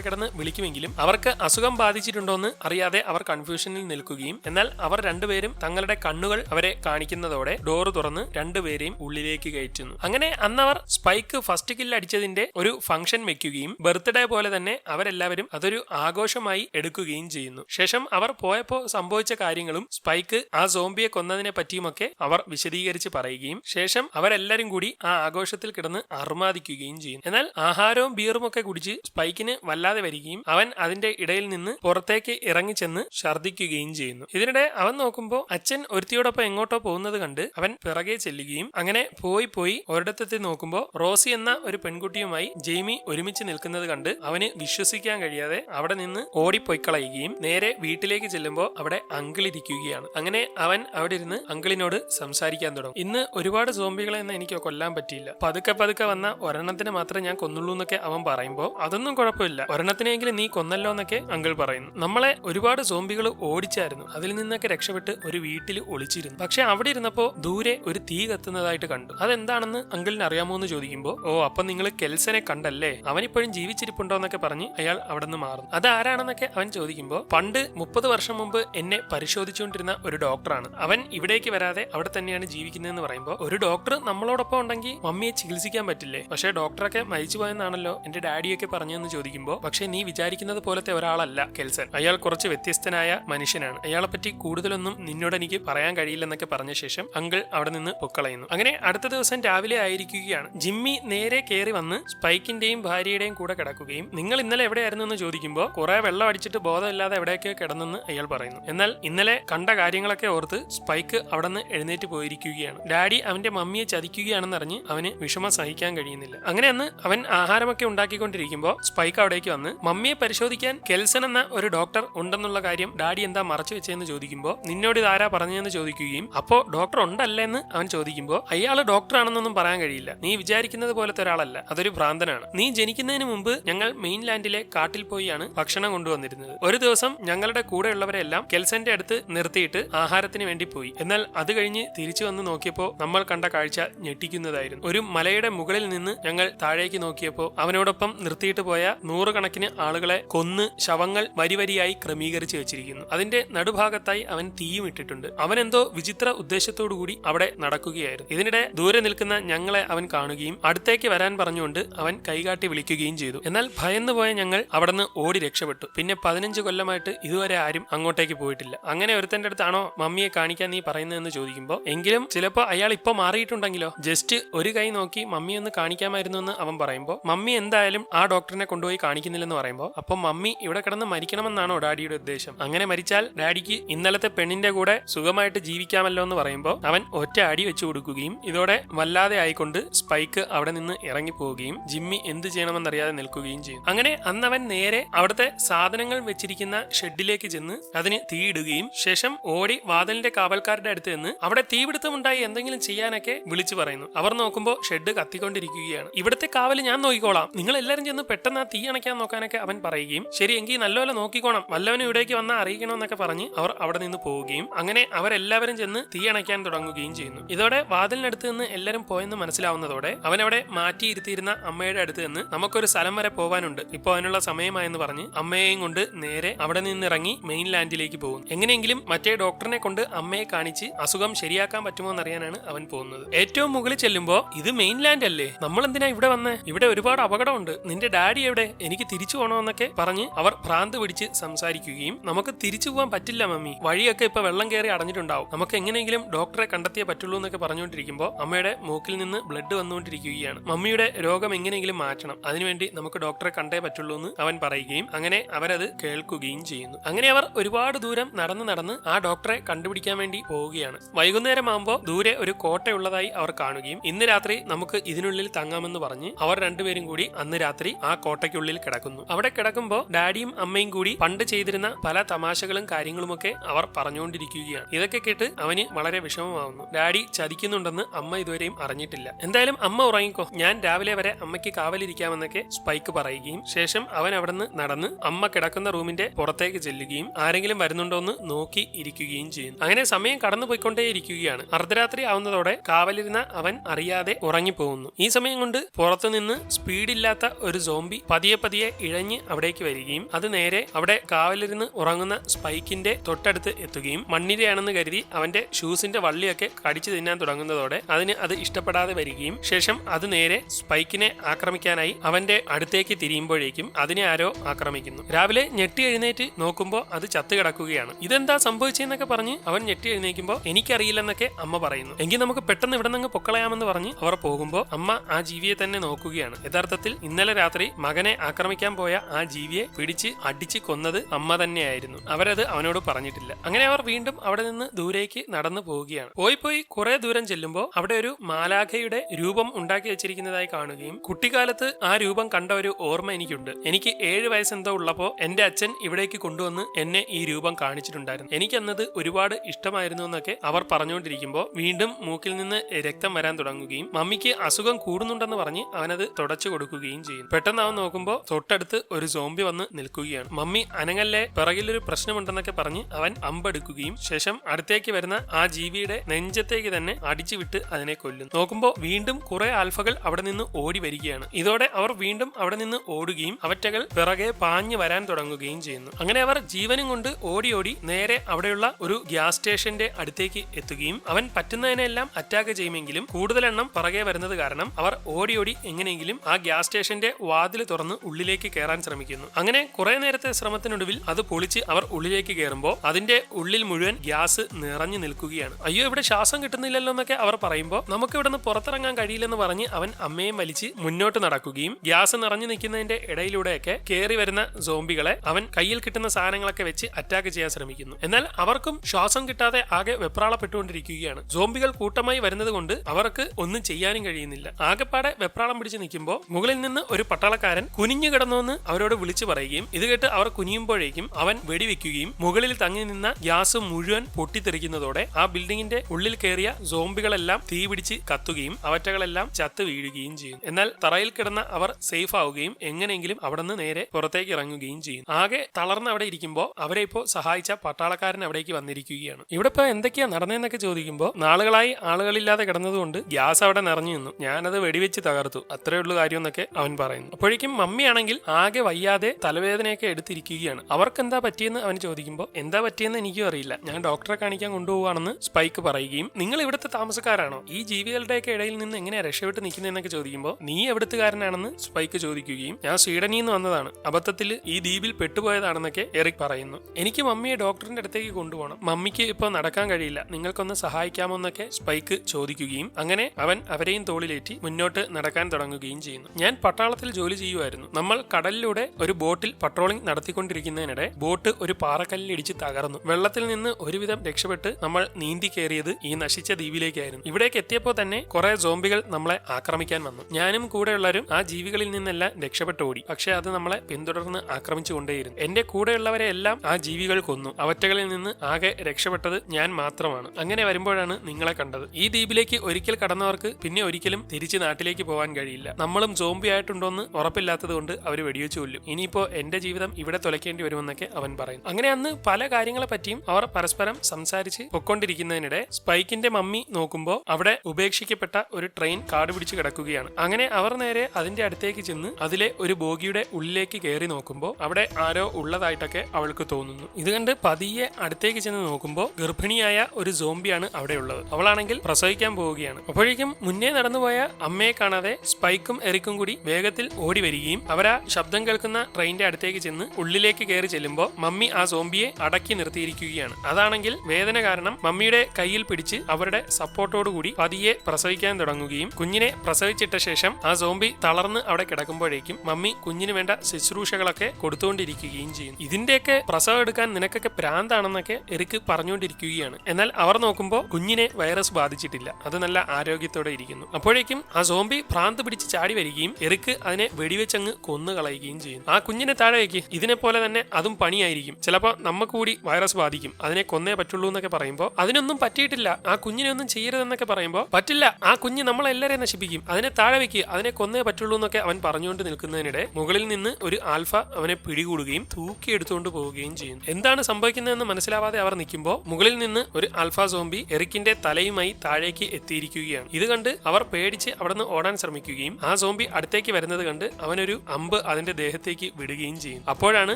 കിടന്ന് വിളിക്കുമെങ്കിലും അവർക്ക് അസുഖം ബാധിച്ചിട്ടുണ്ടോന്ന് അറിയാതെ അവർ കൺഫ്യൂഷനിൽ നിൽക്കുകയും എന്നാൽ അവർ രണ്ടുപേരും തങ്ങളുടെ കണ്ണുകൾ അവരെ കാണിക്കുന്നതോടെ ഡോർ തുറന്ന് രണ്ടുപേരെയും ഉള്ളിലേക്ക് കയറ്റുന്നു. അങ്ങനെ അന്നവർ സ്പൈക്ക് ഫസ്റ്റ് കില്ല് അടിച്ചതിന്റെ ഒരു ഫംഗ്ഷൻ വെക്കുകയും ബർത്ത്ഡേ പോലെ തന്നെ അവരെല്ലാവരും അതൊരു ആഘോഷമായി എടുക്കുകയും ചെയ്യുന്നു. ശേഷം അവർ പോയപ്പോ സംഭവിച്ച കാര്യങ്ങളും സ്പൈക്ക് ആ സോംബിയെ കൊന്നതിനെ പറ്റിയുമൊക്കെ അവർ വിശദീകരിച്ച് പറയുകയും ശേഷം അവരെല്ലാരും കൂടി ആ ആഘോഷത്തിൽ കിടന്ന് അർമാദിക്കുകയും ചെയ്യുന്നു. എന്നാൽ ആഹാരവും ബിയറും ഒക്കെ കുടിച്ച് സ്പൈക്കിന് വല്ലാതെ വരികയും അവൻ അതിന്റെ ഇടയിൽ നിന്ന് പുറത്തേക്ക് ഇറങ്ങിച്ചെന്ന് ഛർദ്ദിക്കുകയും ചെയ്യുന്നു. ഇതിനിടെ അവൻ നോക്കുമ്പോൾ അച്ഛൻ ഒരുത്തിയോടൊപ്പം എങ്ങോട്ടോ പോകുന്നത് കണ്ട് അവൻ പിറകെ ചെല്ലുകയും അങ്ങനെ പോയി പോയി ഒരിടത്തെത്തി നോക്കുമ്പോൾ റോസി എന്ന ഒരു പെൺകുട്ടിയുമായി ജെയ്മി ഒരുമിച്ച് നിൽക്കുന്നത് കണ്ട് അവന് വിശ്വസിക്കാൻ കഴിയാതെ അവിടെ നിന്ന് ഓടിപ്പോയി കളയുകയും നേരെ വീട്ടിലേക്ക് ചെല്ലുമ്പോൾ അവിടെ അങ്കിൾ ഇരിക്കുകയാണ്. അങ്ങനെ അവൻ അവിടെ ഇരുന്ന് അങ്കിളിനോട് സംസാരിക്കാൻ തുടങ്ങും. ഇന്ന് ഒരുപാട് സോംബികളെ എന്ന് എനിക്ക് കൊല്ലാൻ പറ്റിയില്ല. പതുക്കെ പതുക്കെ വന്ന ഒരെണ്ണത്തിന് മാത്രമേ ഞാൻ കൊന്നുള്ളൂ. എന്നൊക്കെ അവൻ പറയുമ്പോൾ അതൊന്നും കുഴപ്പമില്ല. ഒരെണ്ണത്തിനെങ്കിലും നീ കൊന്നല്ലോ എന്നൊക്കെ അങ്കിൾ പറയുന്നു. നമ്മളെ ഒരുപാട് സോംബികൾ ഓടിച്ചായിരുന്നു. അതിൽ നിന്നൊക്കെ രക്ഷപ്പെട്ട് ഒരു വീട്ടിൽ ഒളിച്ചിരുന്നു. പക്ഷെ അവിടെ ഇരുന്നപ്പോ ദൂരെ ഒരു തീ കത്തുന്നതായിട്ട് കണ്ടു. അതെന്താണെന്ന് അങ്കിളിന് അറിയാമോ എന്ന് ചോദിക്കുമ്പോൾ ഓ അപ്പൊ നിങ്ങൾ കെൽസനെ കണ്ടല്ലേ? അവനിപ്പോഴും ജീവിച്ചിരിപ്പുണ്ടോ? എന്നൊക്കെ പറഞ്ഞ് അയാൾ അവിടെ നിന്ന് മാറുന്നു അതാരാണെന്നൊക്കെ അവൻ ചോദിക്കുമ്പോൾ പണ്ട് മുപ്പത് വർഷം മുമ്പ് എന്നെ പരിശോധിച്ചുകൊണ്ടിരുന്ന ഒരു ഡോക്ടറാണ്. അവൻ ഇവിടേക്ക് വരാതെ അവിടെ തന്നെയാണ് ജീവിക്കുന്നതെന്ന് പറയുമ്പോൾ ഒരു ഡോക്ടർ നമ്മളോടൊപ്പം ഉണ്ടെങ്കിൽ മമ്മിയെ ചികിത്സിക്കാൻ പറ്റില്ലേ? പക്ഷേ ഡോക്ടറൊക്കെ മരിച്ചു പോയെന്നാണല്ലോ എന്റെ ഡാഡിയൊക്കെ പറഞ്ഞതെന്ന് ചോദിക്കുമ്പോൾ പക്ഷേ നീ വിചാരിക്കുന്നത് പോലത്തെ ഒരാളല്ല കെൽസൻ അയാൾ കുറച്ച് വ്യത്യസ്തനായ മനുഷ്യനാണ്. അയാളെ പറ്റി കൂടുതലൊന്നും നിന്നോട് എനിക്ക് പറയാൻ കഴിയില്ലെന്നൊക്കെ പറഞ്ഞ ശേഷം അങ്കിൾ അവിടെ നിന്ന് പൊക്കളയുന്നു. അങ്ങനെ അടുത്ത ദിവസം രാവിലെ ആയിരിക്കുകയാണ്. ജിമ്മി നേരെ കയറി വന്ന് സ്പൈക്കിന്റെയും ഭാര്യയുടെയും കൂടെ കിടക്കുകയും നിങ്ങൾ ഇന്നലെ എവിടെയായിരുന്നു? എന്ന് ചോദിക്കുമ്പോൾ കുറെ വെള്ളം അടിച്ചിട്ട് ബോധമില്ലാതെ എവിടെയൊക്കെ കിടന്നെന്ന് അയാൾ പറയുന്നു. എന്നാൽ ഇന്നലെ കണ്ട കാര്യങ്ങളൊക്കെ ഓർത്ത് സ്പൈക്ക് അവിടെ നിന്ന് എഴുന്നേറ്റ് പോയിരിക്കുകയാണ്. ഡാഡി അവന്റെ മമ്മിയെ ചതിക്കുകയാണെന്ന് അറിഞ്ഞ് അവന് വിഷമം സഹിക്കാൻ കഴിയുന്നില്ല. അങ്ങനെ അന്ന് അവൻ ആഹാരമൊക്കെ ഉണ്ടാക്കിക്കൊണ്ടിരിക്കുമ്പോൾ സ്പൈക്ക് അവിടേക്ക് വന്ന് മമ്മിയെ പരിശോധിക്കാൻ കെൽസൻ എന്ന ഒരു ഡോക്ടർ ഉണ്ടെന്നുള്ള കാര്യം ഡാഡി എന്താ മറച്ചു വെച്ചതെന്ന് ചോദിക്കുമ്പോൾ നിന്നോട് ഇതാരാ പറഞ്ഞതെന്ന് ചോദിക്കുകയും അപ്പോ ഡോക്ടർ ഉണ്ടല്ലെന്ന് അവൻ ചോദിക്കുമ്പോൾ അയാൾ ഡോക്ടർ ആണെന്നൊന്നും പറയാൻ കഴിയില്ല. നീ വിചാരിക്കുന്നത് പോലത്തെ ഒരാളല്ല. അതൊരു ഭ്രാന്തനാണ്. നീ ജനിക്കുന്നതിന് മുമ്പ് ഞങ്ങൾ മെയിൻലാൻഡിലെ കാട്ടിൽ പോയിയാണ് ഭക്ഷണം കൊണ്ടുവന്നിരുന്നത്. ഒരു ദിവസം ഞങ്ങളുടെ കൂടെയുള്ളവരെല്ലാം കെൽസന്റെ അടുത്ത് നിർത്തിയിട്ട് ആഹാരത്തിന് വേണ്ടി പോയി. എന്നാൽ അത് കഴിഞ്ഞ് തിരിച്ചു വന്ന് നോക്കിയപ്പോൾ നമ്മൾ കണ്ട കാഴ്ച ഞെട്ടിക്കുന്നതായിരുന്നു. ഒരു മലയുടെ മുകളിൽ നിന്ന് ഞങ്ങൾ താഴേക്ക് നോക്കിയപ്പോൾ അവനോടൊപ്പം നിർത്തിയിട്ട് പോയ നൂറുകണക്കിന് ആളുകളെ കൊന്ന് ശവങ്ങൾ വരിവരിയായി ക്രമീകരിച്ചു വെച്ചിരിക്കുന്നു. അതിന്റെ നടുഭാഗത്തായി അവൻ തീയും ഇട്ടിട്ടുണ്ട്. അവൻ എന്തോ വിചിത്ര ഉദ്ദേശത്തോടു കൂടി അവിടെ നടക്കുകയായിരുന്നു. ഇതിനിടെ ദൂരെ നിൽക്കുന്ന ഞങ്ങളെ അവൻ കാണുകയും അടുത്തേക്ക് വരാൻ പറഞ്ഞുകൊണ്ട് അവൻ കൈകാട്ടി വിളിക്കുകയും ചെയ്തു. എന്നാൽ ഭയന്നു പോയ ഞങ്ങൾ അവിടുന്ന് ഓടി രക്ഷപ്പെട്ടു. പിന്നെ പതിനഞ്ച് കൊല്ലമായിട്ട് ഇതുവരെ ആരും അങ്ങോട്ടേക്ക് പോയിട്ടില്ല. അങ്ങനെ ഒരുത്തന്റെ അടുത്താണോ മമ്മിയെ കാണിക്കാൻ നീ പറയുന്നതെന്ന് ചോദിക്കുമ്പോൾ എങ്കിലും ചിലപ്പോൾ അയാൾ ഇപ്പൊ മാറിയിട്ടുണ്ടെങ്കിലോ? ജസ്റ്റ് ഒരു കൈ നോക്കി മമ്മിയൊന്ന് കാണിക്കാമായിരുന്നു എന്ന് അവൻ പറയുമ്പോൾ മമ്മി എന്തായാലും ആ ഡോക്ടറിനെ കൊണ്ടുപോയി കാണിക്കുന്നില്ലെന്ന് പറയുമ്പോൾ അപ്പൊ മമ്മി ഇവിടെ കിടന്ന് മരിക്കണമെന്നാണോ ഡാഡിയുടെ ഉദ്ദേശം? അങ്ങനെ മരിച്ചാൽ ഡാഡിക്ക് ഇന്നലത്തെ പെണ്ണിന്റെ കൂടെ സുഖമായിട്ട് ജീവിക്കാമല്ലോ എന്ന് പറയുമ്പോൾ അവൻ ഒറ്റ അടി വെച്ചു കൊടുക്കുകയും ഇതോടെ വല്ലാതെ ആയിക്കൊണ്ട് സ്പൈക്ക് അവിടെ നിന്ന് ഇറങ്ങി പോവുകയും ജിമ്മി എന്ത് ചെയ്യണമെന്നറിയാതെ നിൽക്കുകയും ചെയ്യും. അങ്ങനെ അന്നവൻ നേരെ അവിടുത്തെ സാധനങ്ങൾ വെച്ചിരിക്കുന്ന ഷെഡിലേക്ക് ചെന്ന് അതിന് തീയിടുകയും ശേഷം ഓടി വാതിലിന്റെ കാവൽക്കാരുടെ അടുത്ത് നിന്ന് അവിടെ തീപിടുത്തമുണ്ടായി എന്തെങ്കിലും ചെയ്യാനൊക്കെ വിളിച്ചു പറയുന്നു. അവർ നോക്കുമ്പോൾ ഷെഡ് കത്തിക്കൊണ്ടിരിക്കുകയാണ്. ഇവിടുത്തെ കാവൽ ഞാൻ നോക്കിക്കോളാം. നിങ്ങൾ എല്ലാവരും ചെന്ന് പെട്ടെന്ന് ആ തീ അണയ്ക്കാൻ നോക്കാനൊക്കെ അവൻ പറയുകയും ശരി എങ്കിൽ നല്ലപോലെ നോക്കിക്കോണം. വല്ലവനും ഇവിടേക്ക് വന്നാൽ അറിയിക്കണമെന്നൊക്കെ പറഞ്ഞ് അവർ അവിടെ നിന്ന് പോവുകയും അങ്ങനെ അവരെല്ലാവരും ചെന്ന് തീ അണയ്ക്കാൻ തുടങ്ങുകയും ചെയ്യുന്നു. ഇതോടെ വാതിലിനടുത്ത് നിന്ന് എല്ലാവരും പോയെന്ന് മനസ്സിലാവുന്നതോടെ അവൻ അവിടെ മാറ്റിയിരുത്തിയിരുന്ന അമ്മയുടെ അടുത്ത് നിന്ന് നമുക്കൊരു സ്ഥലം വരെ പോവാനുണ്ട്. ഇപ്പോൾ അതിനുള്ള സമയമായെന്ന് പറഞ്ഞ് അമ്മയെയും കൊണ്ട് നേരെ അവിടെ നിന്ന് ഇറങ്ങി മെയിൻ ലാൻഡിലേക്ക് പോകുന്നു. എങ്ങനെയെങ്കിലും മറ്റേ ഡോക്ടറിനെ കൊണ്ട് അമ്മയെ കാണിച്ച് അസുഖം ശരിയാക്കാൻ പറ്റുമോ എന്നറിയാനാണ് അവൻ പോകുന്നത്. ഏറ്റവും മുകളിൽ ചെല്ലുമ്പോൾ ഇത് മെയിൻ ലാൻഡ് അല്ലേ നമ്മൾ എന്തിനാ ഇവിടെ വന്നേ? ഇവിടെ ഒരുപാട് അപകടമുണ്ട്. നിന്റെ ഡാഡി എവിടെ? എനിക്ക് തിരിച്ചു പോകണമെന്നൊക്കെ പറഞ്ഞ് അവർ ഭ്രാന്ത് പിടിച്ച് സംസാരിക്കുകയും നമുക്ക് തിരിച്ചു പോകാൻ പറ്റില്ല മമ്മി. വഴിയൊക്കെ ഇപ്പൊ വെള്ളം കയറി അടഞ്ഞിട്ടുണ്ടാവും. നമുക്ക് എങ്ങനെയെങ്കിലും ഡോക്ടറെ കണ്ടെത്തിയേ പറ്റുള്ളൂ എന്നൊക്കെ പറഞ്ഞുകൊണ്ടിരിക്കുമ്പോൾ അമ്മയുടെ മൂക്കിൽ നിന്ന് ബ്ലഡ് വന്നുകൊണ്ടിരിക്കുകയാണ്. മമ്മിയുടെ രോഗം എങ്ങനെയെങ്കിലും മാറ്റണം. അതിനുവേണ്ടി നമുക്ക് ഡോക്ടറെ കണ്ടേ പറ്റുള്ളൂ എന്ന് അവൻ പറയുകയും അങ്ങനെ അവരത് കേൾക്കുകയും ചെയ്യുന്നു. അങ്ങനെ അവർ ഒരുപാട് ദൂരം നടന്ന് നടന്ന് ആ ഡോക്ടറെ കണ്ടുപിടിക്കാൻ വേണ്ടി പോവുകയാണ്. വൈകുന്നേരം ആകുമ്പോൾ ദൂരെ ഒരു കോട്ടയുള്ളതായി അവർ കാണുകയും ഇന്ന് രാത്രി നമുക്ക് ഇതിനുള്ളിൽ തങ്ങാമെന്ന് പറഞ്ഞ് അവർ രണ്ടുപേരും രണ്ടുപേരും കൂടി അന്ന് രാത്രി ആ കോട്ടയ്ക്കുള്ളിൽ കിടക്കുന്നു. അവിടെ കിടക്കുമ്പോൾ ഡാഡിയും അമ്മയും കൂടി പണ്ട് ചെയ്തിരുന്ന പല തമാശകളും കാര്യങ്ങളുമൊക്കെ അവർ പറഞ്ഞുകൊണ്ടിരിക്കുകയാണ്. ഇതൊക്കെ കേട്ട് അവന് വളരെ വിഷമമാവുന്നു. ഡാഡി ചതിക്കുന്നുണ്ടെന്ന് അമ്മ ഇതുവരെയും അറിഞ്ഞിട്ടില്ല. എന്തായാലും അമ്മ ഉറങ്ങിക്കോ. ഞാൻ രാവിലെ വരെ അമ്മയ്ക്ക് കാവലിരിക്കാമെന്നൊക്കെ സ്പൈക്ക് പറയുകയും ശേഷം അവൻ അവിടുന്ന് നടന്ന് അമ്മ കിടക്കുന്ന റൂമിന്റെ പുറത്തേക്ക് ചെല്ലുകയും ആരെങ്കിലും വരുന്നുണ്ടോ എന്ന് നോക്കി ഇരിക്കുകയും ചെയ്യുന്നു. അങ്ങനെ സമയം കടന്നു പോയിക്കൊണ്ടേ ഇരിക്കുകയാണ് അർദ്ധരാത്രി ആവുന്നതോടെ കാവലിരുന്ന അവൻ അറിയാതെ ഉറങ്ങിപ്പോകുന്നു. ഈ സമയം കൊണ്ട് പുറത്തുനിന്ന് സ്പീഡില്ലാത്ത ഒരു സോംബി പതിയെ പതിയെ ഇഴഞ്ഞ് അവിടേക്ക് വരികയും അത് നേരെ അവിടെ കാവലിരുന്ന് ഉറങ്ങുന്ന സ്പൈക്കിന്റെ തൊട്ടടുത്ത് എത്തുകയും മണ്ണിരയാണെന്ന് കരുതി അവന്റെ ഷൂസിന്റെ വള്ളിയൊക്കെ കടിച്ചു തിന്നാൻ തുടങ്ങുന്നതോടെ അതിന് അത് ഇഷ്ടപ്പെടാതെ വരികയും ശേഷം അത് നേരെ സ്പൈക്കിനെ ആക്രമിക്കാനായി അവന്റെ അടുത്തേക്ക് തിരിയുമ്പോഴേക്കും അതിനെ ആരോ ആക്രമിക്കുന്നു. രാവിലെ ഞെട്ടി എഴുന്നേറ്റ് നോക്കുമ്പോൾ അത് ചത്തു കിടക്കുകയാണ്. ഇതെന്താ സംഭവിച്ചെന്നൊക്കെ പറഞ്ഞ് അവൻ ഞെട്ടി എഴുന്നേക്കുമ്പോൾ എനിക്കറിയില്ലെന്നൊക്കെ അമ്മ പറയുന്നു. എങ്കിൽ നമുക്ക് പെട്ടെന്ന് ഇവിടെ നിന്ന് പൊക്കളയാമെന്ന് പറഞ്ഞ് അവർ പോകുമ്പോൾ അമ്മ ആ ജീവിയെ തന്നെ നോക്കുകയാണ്. യഥാർത്ഥത്തിൽ ഇന്നലെ രാത്രി മകനെ ആക്രമിക്കാൻ പോയ ആ ജീവിയെ പിടിച്ച് അടിച്ച് കൊന്നത് അമ്മ തന്നെയായിരുന്നു. അവരത് അവനോട് പറഞ്ഞിട്ടില്ല. അങ്ങനെ അവർ വീണ്ടും അവിടെ നിന്ന് ദൂരേക്ക് നടന്നു പോവുകയാണ്. പോയി പോയി കുറെ ദൂരം ചെല്ലുമ്പോൾ അവിടെ ഒരു മാലാഖയുടെ രൂപം ഉണ്ടാക്കി വെച്ചിരിക്കുന്നതായി കാണുകയും കുട്ടിക്കാലത്ത് ആ രൂപം കണ്ട ഒരു ഓർമ്മ എനിക്കുണ്ട്. എനിക്ക് ഏഴ് വയസ്സെന്തോ ഉള്ളപ്പോ എന്റെ അച്ഛൻ ഇവിടേക്ക് കൊണ്ടുവന്ന് എന്നെ ഈ രൂപം കാണിച്ചിട്ടുണ്ടായിരുന്നു. എനിക്കന്നത് ഒരുപാട് ഇഷ്ടമായിരുന്നു എന്നൊക്കെ അവർ പറഞ്ഞുകൊണ്ടിരിക്കുമ്പോൾ വീണ്ടും മൂക്കിൽ നിന്ന് രക്തം വരാൻ തുടങ്ങുകയും മമ്മിക്ക് അസുഖം കൂടുന്നുണ്ടെന്ന് പറഞ്ഞ് അവനത് തുടച്ചു കൊടുക്കുകയും ചെയ്യുന്നു. പെട്ടെന്ന് അവൻ നോക്കുമ്പോൾ തൊട്ടടുത്ത് ഒരു സോംബി വന്ന് നിൽക്കുകയാണ്. മമ്മി അനങ്ങല്ലേ പിറകിലൊരു പ്രശ്നമുണ്ടെന്നൊക്കെ പറഞ്ഞ് അവൻ അമ്പെടുക്കുകയും ശേഷം അടുത്തേക്ക് വരുന്ന ആ ജീവിയുടെ നെഞ്ചത്തേക്ക് തന്നെ അടിച്ചു വിട്ട് അതിനെ കൊല്ലുന്നു. നോക്കുമ്പോൾ വീണ്ടും കുറെ ആൽഫകൾ അവിടെ നിന്ന് ഓടി വരികയാണ്. ഇതോടെ അവർ വീണ്ടും അവിടെ നിന്ന് ഓടുകയും അവറ്റകൾ പിറകെ പാഞ്ഞു വരാൻ തുടങ്ങുകയും ചെയ്യുന്നു. അങ്ങനെ അവർ ജീവനും കൊണ്ട് ഓടി ഓടി നേരെ അവിടെയുള്ള ഒരു ഗ്യാസ് സ്റ്റേഷന്റെ അടുത്തേക്ക് എത്തുകയും അവൻ പറ്റുന്നതിനെല്ലാം അറ്റാക്ക് ചെയ്യുമെങ്കിലും കൂടുതൽ എണ്ണം പിറകെ വരുന്നത് കാരണം അവർ ഓടി ഓടി എങ്ങനെയെങ്കിലും ആ ഗ്യാസ് സ്റ്റേഷന്റെ വാതിൽ തുറന്ന് ഉള്ളിലേക്ക് കയറാൻ ശ്രമിക്കുന്നു. അങ്ങനെ കുറെ നേരത്തെ ശ്രമത്തിനൊടുവിൽ അത് പൊളിച്ച് അവർ ഉള്ളിലേക്ക് കയറുമ്പോൾ അതിന്റെ ഉള്ളിൽ മുഴുവൻ ഗ്യാസ് നിറഞ്ഞു നിൽക്കുകയാണ്. അയ്യോ ഇവിടെ ശ്വാസം കിട്ടുന്നില്ലല്ലോ എന്നൊക്കെ അവർ പറയുമ്പോൾ നമുക്ക് ഇവിടെ നിന്ന് പുറത്തിറങ്ങാൻ കഴിയില്ലെന്ന് പറഞ്ഞ് അവൻ അമ്മയും വലിച്ച് മുന്നോട്ട് നടക്കുകയും ഗ്യാസ് നിറഞ്ഞു നിൽക്കുന്നതിന്റെ ഇടയിലൂടെയൊക്കെ കയറി വരുന്ന സോംബികളെ അവൻ കയ്യിൽ കിട്ടുന്ന സാധനങ്ങളൊക്കെ വെച്ച് അറ്റാക്ക് ചെയ്യാൻ ശ്രമിക്കുന്നു. എന്നാൽ അവർക്കും ശ്വാസം കിട്ടാതെ ആകെ വെപ്രാളപ്പെട്ടുകൊണ്ടിരിക്കുകയാണ്. സോംബികൾ കൂട്ടമായി വരുന്നത് കൊണ്ട് അവർക്ക് ഒന്നും ചെയ്യാനും കഴിയുന്നില്ല. ആകെപ്പാടെ വെപ്രാളം പിടിച്ച് നിൽക്കുമ്പോൾ മുകളിൽ നിന്ന് ഒരു പട്ടാളക്കാരൻ കുനിഞ്ഞു കിടന്നുവെന്ന് അവരോട് വിളിച്ചു പറയുകയും ഇത് കേട്ട് അവർ കുനിയുമ്പോഴേക്കും അവൻ വെടിവെക്കുകയും മുകളിൽ തങ്ങി നിന്ന ഗ്യാസ് മുഴുവൻ പൊട്ടിത്തെറിക്കുന്നതോടെ ആ ബിൽഡിംഗിന്റെ ഉള്ളിൽ കയറിയ സോംബികളെല്ലാം തീ പിടിച്ച് കത്തുകയും അവറ്റകളെല്ലാം ചത്ത് വീഴുകയും ചെയ്യും. എന്നാൽ തറയിൽ കിടന്ന അവർ സേഫ് ആവുകയും എങ്ങനെയെങ്കിലും അവിടെ നിന്ന് നേരെ പുറത്തേക്ക് ഇറങ്ങുകയും ചെയ്യും. ആകെ തളർന്ന് അവിടെ ഇരിക്കുമ്പോൾ അവരെ ഇപ്പോൾ സഹായിച്ച പട്ടാളക്കാരൻ അവിടേക്ക് വന്നിരിക്കുകയാണ്. ഇവിടെ ഇപ്പൊ എന്തൊക്കെയാ നടന്നതെന്നൊക്കെ ചോദിക്കുമ്പോൾ നാളുകളായി ആളുകളില്ലാതെ കിടന്നതുകൊണ്ട് ഗ്യാസ് അവിടെ നിറഞ്ഞു നിന്നു. ഞാനത് വെടിവെച്ച് തകർത്തു. അത്രേ ഉള്ളൂ കാര്യം എന്നൊക്കെ അവൻ പറയുന്നു. അപ്പോഴേക്കും മമ്മിയാണെങ്കിൽ ആകെ വയ്യാതെ തലവേദനയൊക്കെ എടുത്തിരിക്കുകയാണ്. അവർക്ക് എന്താ പറ്റിയെന്ന് അവൻ ചോദിക്കുമ്പോൾ എന്താ പറ്റിയെന്ന് എനിക്കും അറിയില്ല. ഞാൻ ഡോക്ടറെ കാണിക്കാൻ കൊണ്ടുപോവാണെന്ന് സ്പൈക്ക് പറയുകയും നിങ്ങൾ ഇവിടുത്തെ താമസക്കാരാണോ? ഈ ജീവികളുടെയൊക്കെ ഇടയിൽ നിന്ന് എങ്ങനെയാ രക്ഷപ്പെട്ട് നിൽക്കുന്നതെന്നൊക്കെ ചോദിക്കുമ്പോൾ നീ എവിടുത്തുകാരനാണെന്ന് സ്പൈക്ക് ചോദിക്കുകയും ഞാൻ സ്വീഡനിൽ നിന്ന് വന്നതാണ്. അബദ്ധത്തിൽ ഈ ദ്വീപിൽ പെട്ടുപോയതാണെന്നൊക്കെ എറിക് പറയുന്നു. എനിക്ക് മമ്മിയെ ഡോക്ടറിന്റെ അടുത്തേക്ക് കൊണ്ടുപോകണം. മമ്മിക്ക് ഇപ്പോൾ നടക്കാൻ കഴിയില്ല. നിങ്ങൾക്കൊന്ന് സഹായിക്കാമോ? എന്നൊക്കെ സ്പൈക്ക് ചോദിക്കുകയും അങ്ങനെ അവൻ അവരെയും തോളിലേറ്റി മുന്നോട്ട് നടക്കാൻ തുടങ്ങുകയും ചെയ്യുന്നു. ഞാൻ പട്ടാളത്തിൽ ജോലി ചെയ്യുമായിരുന്നു നമ്മൾ കടലിലൂടെ ഒരു ബോട്ടിൽ പട്രോളിംഗ് നടത്തിക്കൊണ്ടിരിക്കുന്നതിനിടെ ബോട്ട് ഒരു പാറക്കല്ലിൽ ഇടിച്ച് തകർന്നു. വെള്ളത്തിൽ നിന്ന് ഒരുവിധം രക്ഷപ്പെട്ട് നമ്മൾ നീന്തി കയറിയത് ഈ നശിച്ച ദ്വീപിലേക്കായിരുന്നു. ഇവിടേക്ക് എത്തിയപ്പോൾ തന്നെ കുറെ സോംബികൾ നമ്മളെ ആക്രമിക്കാൻ വന്നു. ഞാനും കൂടെയുള്ളവരും ആ ജീവികളിൽ നിന്നെല്ലാം രക്ഷപ്പെട്ടു ഓടി പക്ഷെ അത് നമ്മളെ പിന്തുടർന്ന് ആക്രമിച്ചുകൊണ്ടേയിരുന്നു. എന്റെ കൂടെയുള്ളവരെ എല്ലാം ആ ജീവികൾ കൊന്നു. അവറ്റകളിൽ നിന്ന് ആകെ രക്ഷപ്പെട്ടത് ഞാൻ മാത്രമാണ്. അങ്ങനെ വരുമ്പോഴാണ് നിങ്ങളെ കണ്ടത്. ഈ ദ്വീപിലേക്ക് ഒരിക്കൽ കടന്നവർക്ക് പിന്നെ ഒരിക്കലും തിരിച്ച് നാട്ടിലേക്ക് പോകാൻ കഴിയില്ല. നമ്മളും സോംബി ആയിട്ടുണ്ടോന്ന് ഉറപ്പില്ലാത്തത് കൊണ്ട് അവർ വെടിവെച്ച് കൊല്ലും. ഇനിയിപ്പോ എന്റെ ജീവിതം ഇവിടെ തുലയ്ക്കേണ്ടി വരുമെന്നൊക്കെ അവൻ പറയും. അങ്ങനെ അന്ന് പല കാര്യങ്ങളെ പറ്റിയും അവർ പരസ്പരം സംസാരിച്ച് പൊക്കൊണ്ടിരിക്കുന്നതിനിടെ സ്പൈക്കിന്റെ മമ്മി നോക്കുമ്പോൾ അവിടെ ഉപേക്ഷിക്കപ്പെട്ട ഒരു ട്രെയിൻ കാട് പിടിച്ച് കിടക്കുകയാണ്. അങ്ങനെ അവർ നേരെ അതിന്റെ അടുത്തേക്ക് ചെന്ന് അതിലെ ഒരു ബോഗിയുടെ ഉള്ളിലേക്ക് കയറി നോക്കുമ്പോൾ അവിടെ ആരോ ഉള്ളതായിട്ടൊക്കെ അവൾക്ക് തോന്നുന്നു. ഇത് കണ്ട് പതിയെ അടുത്തേക്ക് ചെന്ന് നോക്കുമ്പോൾ ഗർഭിണിയായ ഒരു സോംബിയാണ് അവിടെ ഉള്ളത് അവളാണെങ്കിൽ പ്രസവിക്കാൻ പോവുകയാണ്. അപ്പോഴേക്കും മുന്നേ നടന്നുപോയ അമ്മയെ കാണാതെ സ്പൈക്കും എറിക്കും കൂടി വേഗത്തിൽ ഓടി വരികയും അവരാ ശബ്ദം കേൾക്കുന്ന ട്രെയിനിന്റെ അടുത്തേക്ക് ചെന്ന് ഉള്ളിലേക്ക് കയറി ചെല്ലുമ്പോൾ മമ്മി ആ സോംബിയെ അടക്കി നിർത്തിയിരിക്കുകയാണ്. അതാണെങ്കിൽ വേദന കാരണം മമ്മിയുടെ കയ്യിൽ പിടിച്ച് അവരുടെ സപ്പോർട്ടോടുകൂടി പതിയെ പ്രസവിക്കാൻ തുടങ്ങുകയും കുഞ്ഞിനെ പ്രസവിച്ചിട്ട ശേഷം ആ സോംബി തളർന്ന് അവിടെ കിടക്കുമ്പോഴേക്കും മമ്മി കുഞ്ഞിന് വേണ്ട ശുശ്രൂഷകളൊക്കെ കൊടുത്തുകൊണ്ടിരിക്കുകയും ചെയ്യും ഇതിന്റെയൊക്കെ പ്രസവം എടുക്കാൻ നിനക്കൊക്കെ പ്രാന്താണെന്നൊക്കെ എറിക്ക് പറഞ്ഞുകൊണ്ടിരിക്കുകയാണ് എന്നാൽ അവർ നോക്കുമ്പോൾ കുഞ്ഞിനെ വൈറസ് ബാധിച്ചിട്ടില്ല. അത് നല്ല ആരോഗ്യത്തോടെ ഇരിക്കുന്നു. അപ്പോഴേക്കും ആ സോംബി ഭ്രാന്ത് പിടിച്ച് ചാടി ചാടി വരികയും എറിക്ക് അതിനെ വെടിവെച്ചങ്ങ് കൊന്നു കളയുകയും ചെയ്യുന്നു. ആ കുഞ്ഞിനെ താഴെ വയ്ക്ക് ഇതിനെ പോലെ തന്നെ അതും പണിയായിരിക്കും ചിലപ്പോൾ നമുക്ക് കൂടി വൈറസ് ബാധിക്കും. അതിനെ കൊന്നേ പറ്റുള്ളൂ എന്നൊക്കെ പറയുമ്പോൾ അതിനൊന്നും പറ്റിയിട്ടില്ല. ആ കുഞ്ഞിനെ ഒന്നും ചെയ്യരുതെന്നൊക്കെ പറയുമ്പോൾ പറ്റില്ല. ആ കുഞ്ഞ് നമ്മളെല്ലാരെയും നശിപ്പിക്കും. അതിനെ താഴെ വയ്ക്കുക അതിനെ കൊന്നേ പറ്റുള്ളൂ എന്നൊക്കെ അവൻ പറഞ്ഞുകൊണ്ട് നിൽക്കുന്നതിനിടെ മുകളിൽ നിന്ന് ഒരു ആൽഫ അവനെ പിടികൂടുകയും തൂക്കി എടുത്തുകൊണ്ട് പോവുകയും ചെയ്യും എന്താണ് സംഭവിക്കുന്നതെന്ന് മനസ്സിലാവാതെ അവർ നിൽക്കുമ്പോൾ മുകളിൽ നിന്ന് ഒരു ആൽഫ സോംബി എറിക്കിന്റെ തലയുമായി താഴേക്ക് എത്തിയിരിക്കുകയാണ്. ഇത് കണ്ട് അവർ പേടിച്ച് അവിടെ ഓടാൻ ശ്രമിക്കുകയും ആ സോംബി അടുത്തേക്ക് വരുന്നത് കണ്ട് അവനൊരു അമ്പ് അതിന്റെ ദേഹത്തേക്ക് വിടുകയും ചെയ്യും. അപ്പോഴാണ്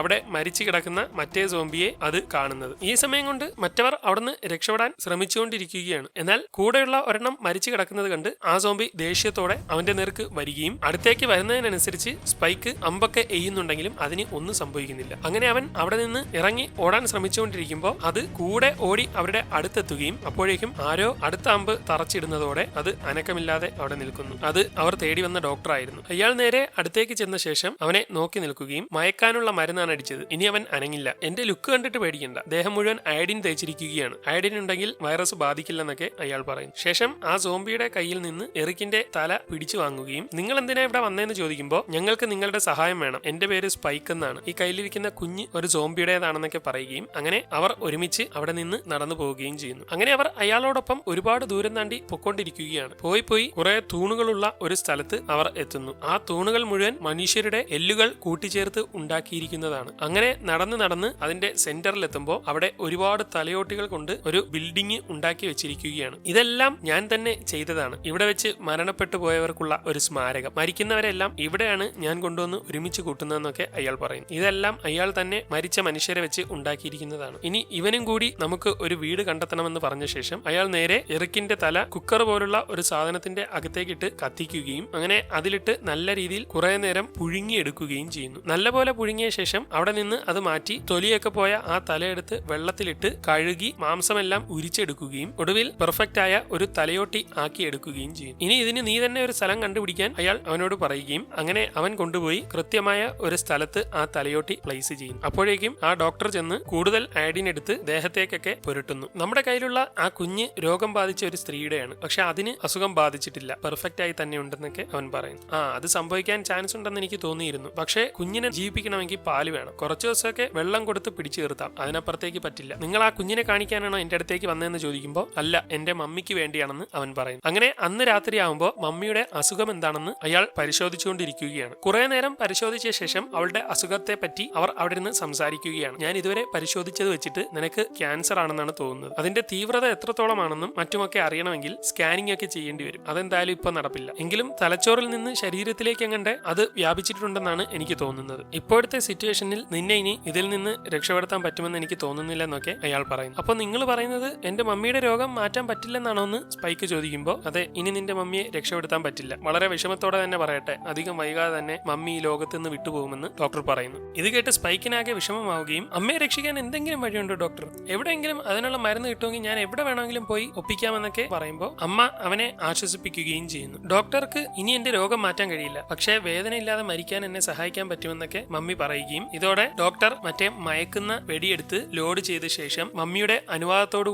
അവിടെ മരിച്ചു കിടക്കുന്ന മറ്റേ സോംബിയെ അത് കാണുന്നത്. ഈ സമയം കൊണ്ട് മറ്റവർ അവിടുന്ന് രക്ഷപ്പെടാൻ ശ്രമിച്ചുകൊണ്ടിരിക്കുകയാണ്. എന്നാൽ കൂടെയുള്ള ഒരെണ്ണം മരിച്ചു കിടക്കുന്നത് കണ്ട് ആ സോംബി ദേഷ്യത്തോടെ അവന്റെ നേർക്ക് വരികയും അടുത്തേക്ക് വരുന്നതിനനുസരിച്ച് സ്പൈക്ക് അമ്പൊക്കെ എയ്യുന്നുണ്ടെങ്കിലും അതിന് ഒന്നും സംഭവിക്കുന്നില്ല. അങ്ങനെ അവൻ അവിടെ നിന്ന് ഇറങ്ങി ഓടാൻ ശ്രമിച്ചുകൊണ്ടിരിക്കുമ്പോൾ അത് കൂടെ ഓടി അവരുടെ അടുത്തെത്തുകയും അപ്പോഴേക്കും ആരോ അടുത്ത അമ്പ് തറച്ചിടുന്നതോടെ അത് അനക്കമില്ലാതെ അവിടെ നിൽക്കുന്നു. അത് അവർ തേടി വന്ന ഡോക്ടറായിരുന്നു. അയാൾ നേരെ അടുത്തേക്ക് ചെന്ന ശേഷം അവനെ നോക്കി നിൽക്കുകയും മയക്കാനുള്ള മരുന്നാണ് അടിച്ചത്. ഇനി അവൻ അനങ്ങില്ല. എന്റെ ലുക്ക് കണ്ടിട്ട് പേടിക്കണ്ട. ദേഹം മുഴുവൻ അയഡിൻ തേച്ചിരിക്കുകയാണ്. അയഡിൻ ഉണ്ടെങ്കിൽ വൈറസ് ബാധിക്കില്ലെന്നൊക്കെ അയാൾ പറയും ശേഷം ആ സോംബിയുടെ കയ്യിൽ നിന്ന് എറിക്കിന്റെ തല പിടിച്ചു വാങ്ങുകയും നിങ്ങൾ എന്തിനാ ഇവിടെ വന്നതെന്ന് ചോദിക്കുമ്പോൾ ഞങ്ങൾക്ക് നിങ്ങളുടെ സഹായം വേണം. എന്റെ പേര് സ്പൈക്ക് എന്നാണ്. ഈ കയ്യിലിരിക്കുന്ന കുഞ്ഞ് ഒരു സോംബിയുടേതാണെന്നൊക്കെ പറയുകയും അങ്ങനെ അവർ ഒരുമിച്ച് അവിടെ നിന്ന് നടന്നു പോവുകയും ചെയ്യുന്നു. അങ്ങനെ അവർ അയാളോടൊപ്പം ഒരുപാട് ദൂരം താണ്ടി പൊക്കൊണ്ടിരിക്കുകയാണ്. പോയി പോയി കുറെ തൂണുകളുള്ള ഒരു സ്ഥലത്ത് അവർ എത്തുന്നു. ആ തൂണുകൾ മുഴുവൻ മനുഷ്യരുടെ എല്ലുകൾ കൂട്ടിച്ചേർത്ത് ഉണ്ടാക്കിയിരിക്കുന്നതാണ്. അങ്ങനെ നടന്ന് നടന്ന് അതിന്റെ സെന്ററിൽ എത്തുമ്പോൾ അവിടെ ഒരുപാട് തലയോട്ടികൾ കൊണ്ട് ഒരു ബിൽഡിംഗ് ഉണ്ടാക്കി വെച്ചിരിക്കുകയാണ്. ഇതെല്ലാം ഞാൻ തന്നെ ചെയ്തതാണ്. ഇവിടെ വെച്ച് മരണപ്പെട്ടു പോയവർക്കുള്ള ഒരു സ്മാരകം. മരിക്കുന്നവരെല്ലാം ഇവിടെയാണ് ഞാൻ കൊണ്ടുവന്ന് ഒരുമിച്ച് കൂട്ടുന്നതെന്നൊക്കെ അയാൾ പറയും ഇതെല്ലാം അയാൾ തന്നെ മരിച്ച മനുഷ്യരെ വെച്ച് ഉണ്ടാക്കിയിരിക്കുന്നതാണ്. ഇനി ഇവനും കൂടി നമുക്ക് ഒരു വീട് കണ്ടെത്തണമെന്ന് പറഞ്ഞ ശേഷം അയാൾ നേരെ എറിക്കിന്റെ തല കുക്കർ പോലുള്ള ഒരു സാധനത്തിന്റെ അകത്തേക്കിട്ട് കത്തിക്കുകയും അങ്ങനെ അതിലിട്ട് നല്ല രീതിയിൽ കുറെ നേരം പുഴുങ്ങിയെടുക്കുകയും ചെയ്യുന്നു. നല്ലപോലെ പുഴുങ്ങിയ ശേഷം അവിടെ നിന്ന് അത് മാറ്റി തൊലിയൊക്കെ പോയ ആ തലയെടുത്ത് വെള്ളത്തിലിട്ട് കഴുകി മാംസമെല്ലാം ഉരിച്ചെടുക്കുകയും ഒടുവിൽ പെർഫെക്റ്റ് ആയ ഒരു തലയോട്ടി ആക്കി എടുക്കുകയും ചെയ്യും ഇനി ഇതിന് നീ തന്നെ ഒരു സ്ഥലം കണ്ടുപിടിക്കാൻ അയാൾ അവനോട് പറയുകയും അങ്ങനെ അവൻ കൊണ്ടുപോയി കൃത്യമായ ഒരു സ്ഥലത്ത് ആ തലയോട്ടി പ്ലേസ് ചെയ്യും അപ്പോഴേക്കും ആ ഡോക്ടർ ചെന്ന് കൂടുതൽ അയഡിൻ എടുത്ത് ദേഹത്തേക്കൊക്കെ പുരട്ടുന്നു. നമ്മുടെ കയ്യിലുള്ള ആ കുഞ്ഞ് രോഗം ബാധിച്ച ഒരു സ്ത്രീയുടെയാണ്. പക്ഷെ അതിന് അസുഖം ബാധിച്ചിട്ടില്ല. പെർഫെക്റ്റ് ആയി തന്നെ ഉണ്ടെന്നൊക്കെ അവൻ പറയുന്നു. ആ അത് സംഭവിക്കാൻ ചാൻസ് ഉണ്ടെന്ന് എനിക്ക് തോന്നിയിരുന്നു. പക്ഷേ കുഞ്ഞിനെ ജീവിപ്പിക്കണമെങ്കിൽ പാൽ വേണം. കുറച്ച് ദിവസമൊക്കെ വെള്ളം കൊടുത്ത് പിടിച്ചു നിർത്താം. അതിനപ്പുറത്തേക്ക് പറ്റില്ല. നിങ്ങൾ ആ കുഞ്ഞിനെ കാണിക്കാനാണോ എന്റെ അടുത്തേക്ക് വന്നതെന്ന് ചോദിക്കുമ്പോൾ അല്ല എന്റെ മമ്മിക്ക് വേണ്ടിയാണെന്ന് അവൻ പറയും അങ്ങനെ അന്ന് രാത്രി ആവുമ്പോൾ മമ്മിയുടെ അസുഖം എന്താണെന്ന് അയാൾ പരിശോധിച്ചുകൊണ്ടിരിക്കുകയാണ്. കുറെ നേരം പരിശോധിച്ച ശേഷം അവളുടെ അസുഖത്തെ പറ്റി അവർ അവിടെ നിന്ന് സംസാരിക്കുകയാണ്. ഞാൻ ഇതുവരെ പരിശോധിച്ചത് വെച്ചിട്ട് നിനക്ക് ക്യാൻസർ ആണെന്നാണ് തോന്നുന്നത്. അതിന്റെ തീവ്രത എത്രത്തോളമാണെന്നും മറ്റുമൊക്കെ അറിയണമെങ്കിൽ സ്കാനിംഗ് ഒക്കെ ചെയ്യേണ്ടി വരും. അതെന്തായാലും ഇപ്പൊ നടപ്പില്ല. എങ്കിലും തലച്ചോറിൽ നിന്ന് ശരീരത്തിലേക്ക് എങ്ങണ്ട് അത് വ്യാപിച്ചിട്ടുണ്ടെന്നാണ് എനിക്ക് തോന്നുന്നത്. ഇപ്പോഴത്തെ സിറ്റുവേഷനിൽ നിന്നെ ഇനി ഇതിൽ നിന്ന് രക്ഷപ്പെടുത്താൻ പറ്റുമെന്ന് എനിക്ക് തോന്നുന്നില്ല എന്നൊക്കെ അയാൾ പറയുന്നു. അപ്പൊ നിങ്ങൾ പറയുന്നത് എന്റെ മമ്മിയുടെ രോഗം മാറ്റാൻ പറ്റില്ലെന്നാണോ എന്ന് സ്പൈക്ക് ചോദിക്കുമ്പോൾ അതെ ഇനി നിന്റെ മമ്മിയെ രക്ഷപ്പെടുത്താൻ പറ്റില്ല. വളരെ വിഷമത്തോടെ തന്നെ പറയട്ടെ അധികം വൈകാതെ തന്നെ മമ്മി ഈ ലോകത്ത് നിന്ന് വിട്ടുപോകുമെന്ന് ഡോക്ടർ പറയുന്നു. ഇത് കേട്ട് സ്പൈക്കിനാകെ വിഷമമാവുകയും അമ്മയെ രക്ഷിക്കാൻ എന്തെങ്കിലും വഴിയുണ്ടോ ഡോക്ടർ? എവിടെയെങ്കിലും അതിനുള്ള മരുന്ന് കിട്ടുമെങ്കിൽ ഞാൻ എവിടെ വേണമെങ്കിലും പോയി ഒപ്പിക്കാമെന്നൊക്കെ പറയുമ്പോൾ അമ്മ അവനെ ആശ്വസിപ്പിക്കുകയും ചെയ്യുന്നു. ഡോക്ടർക്ക് ഇനി എന്റെ രോഗം മാറ്റാൻ കഴിയില്ല. പക്ഷേ വേദനയില്ലാതെ മരിക്കാൻ എന്നെ സഹായിക്കാൻ പറ്റുമെന്നൊക്കെ മമ്മി പറയുകയും ഇതോടെ ഡോക്ടർ മറ്റേ മയക്കുന്ന വെടിയെടുത്ത് ലോഡ് ചെയ്ത ശേഷം മമ്മിയുടെ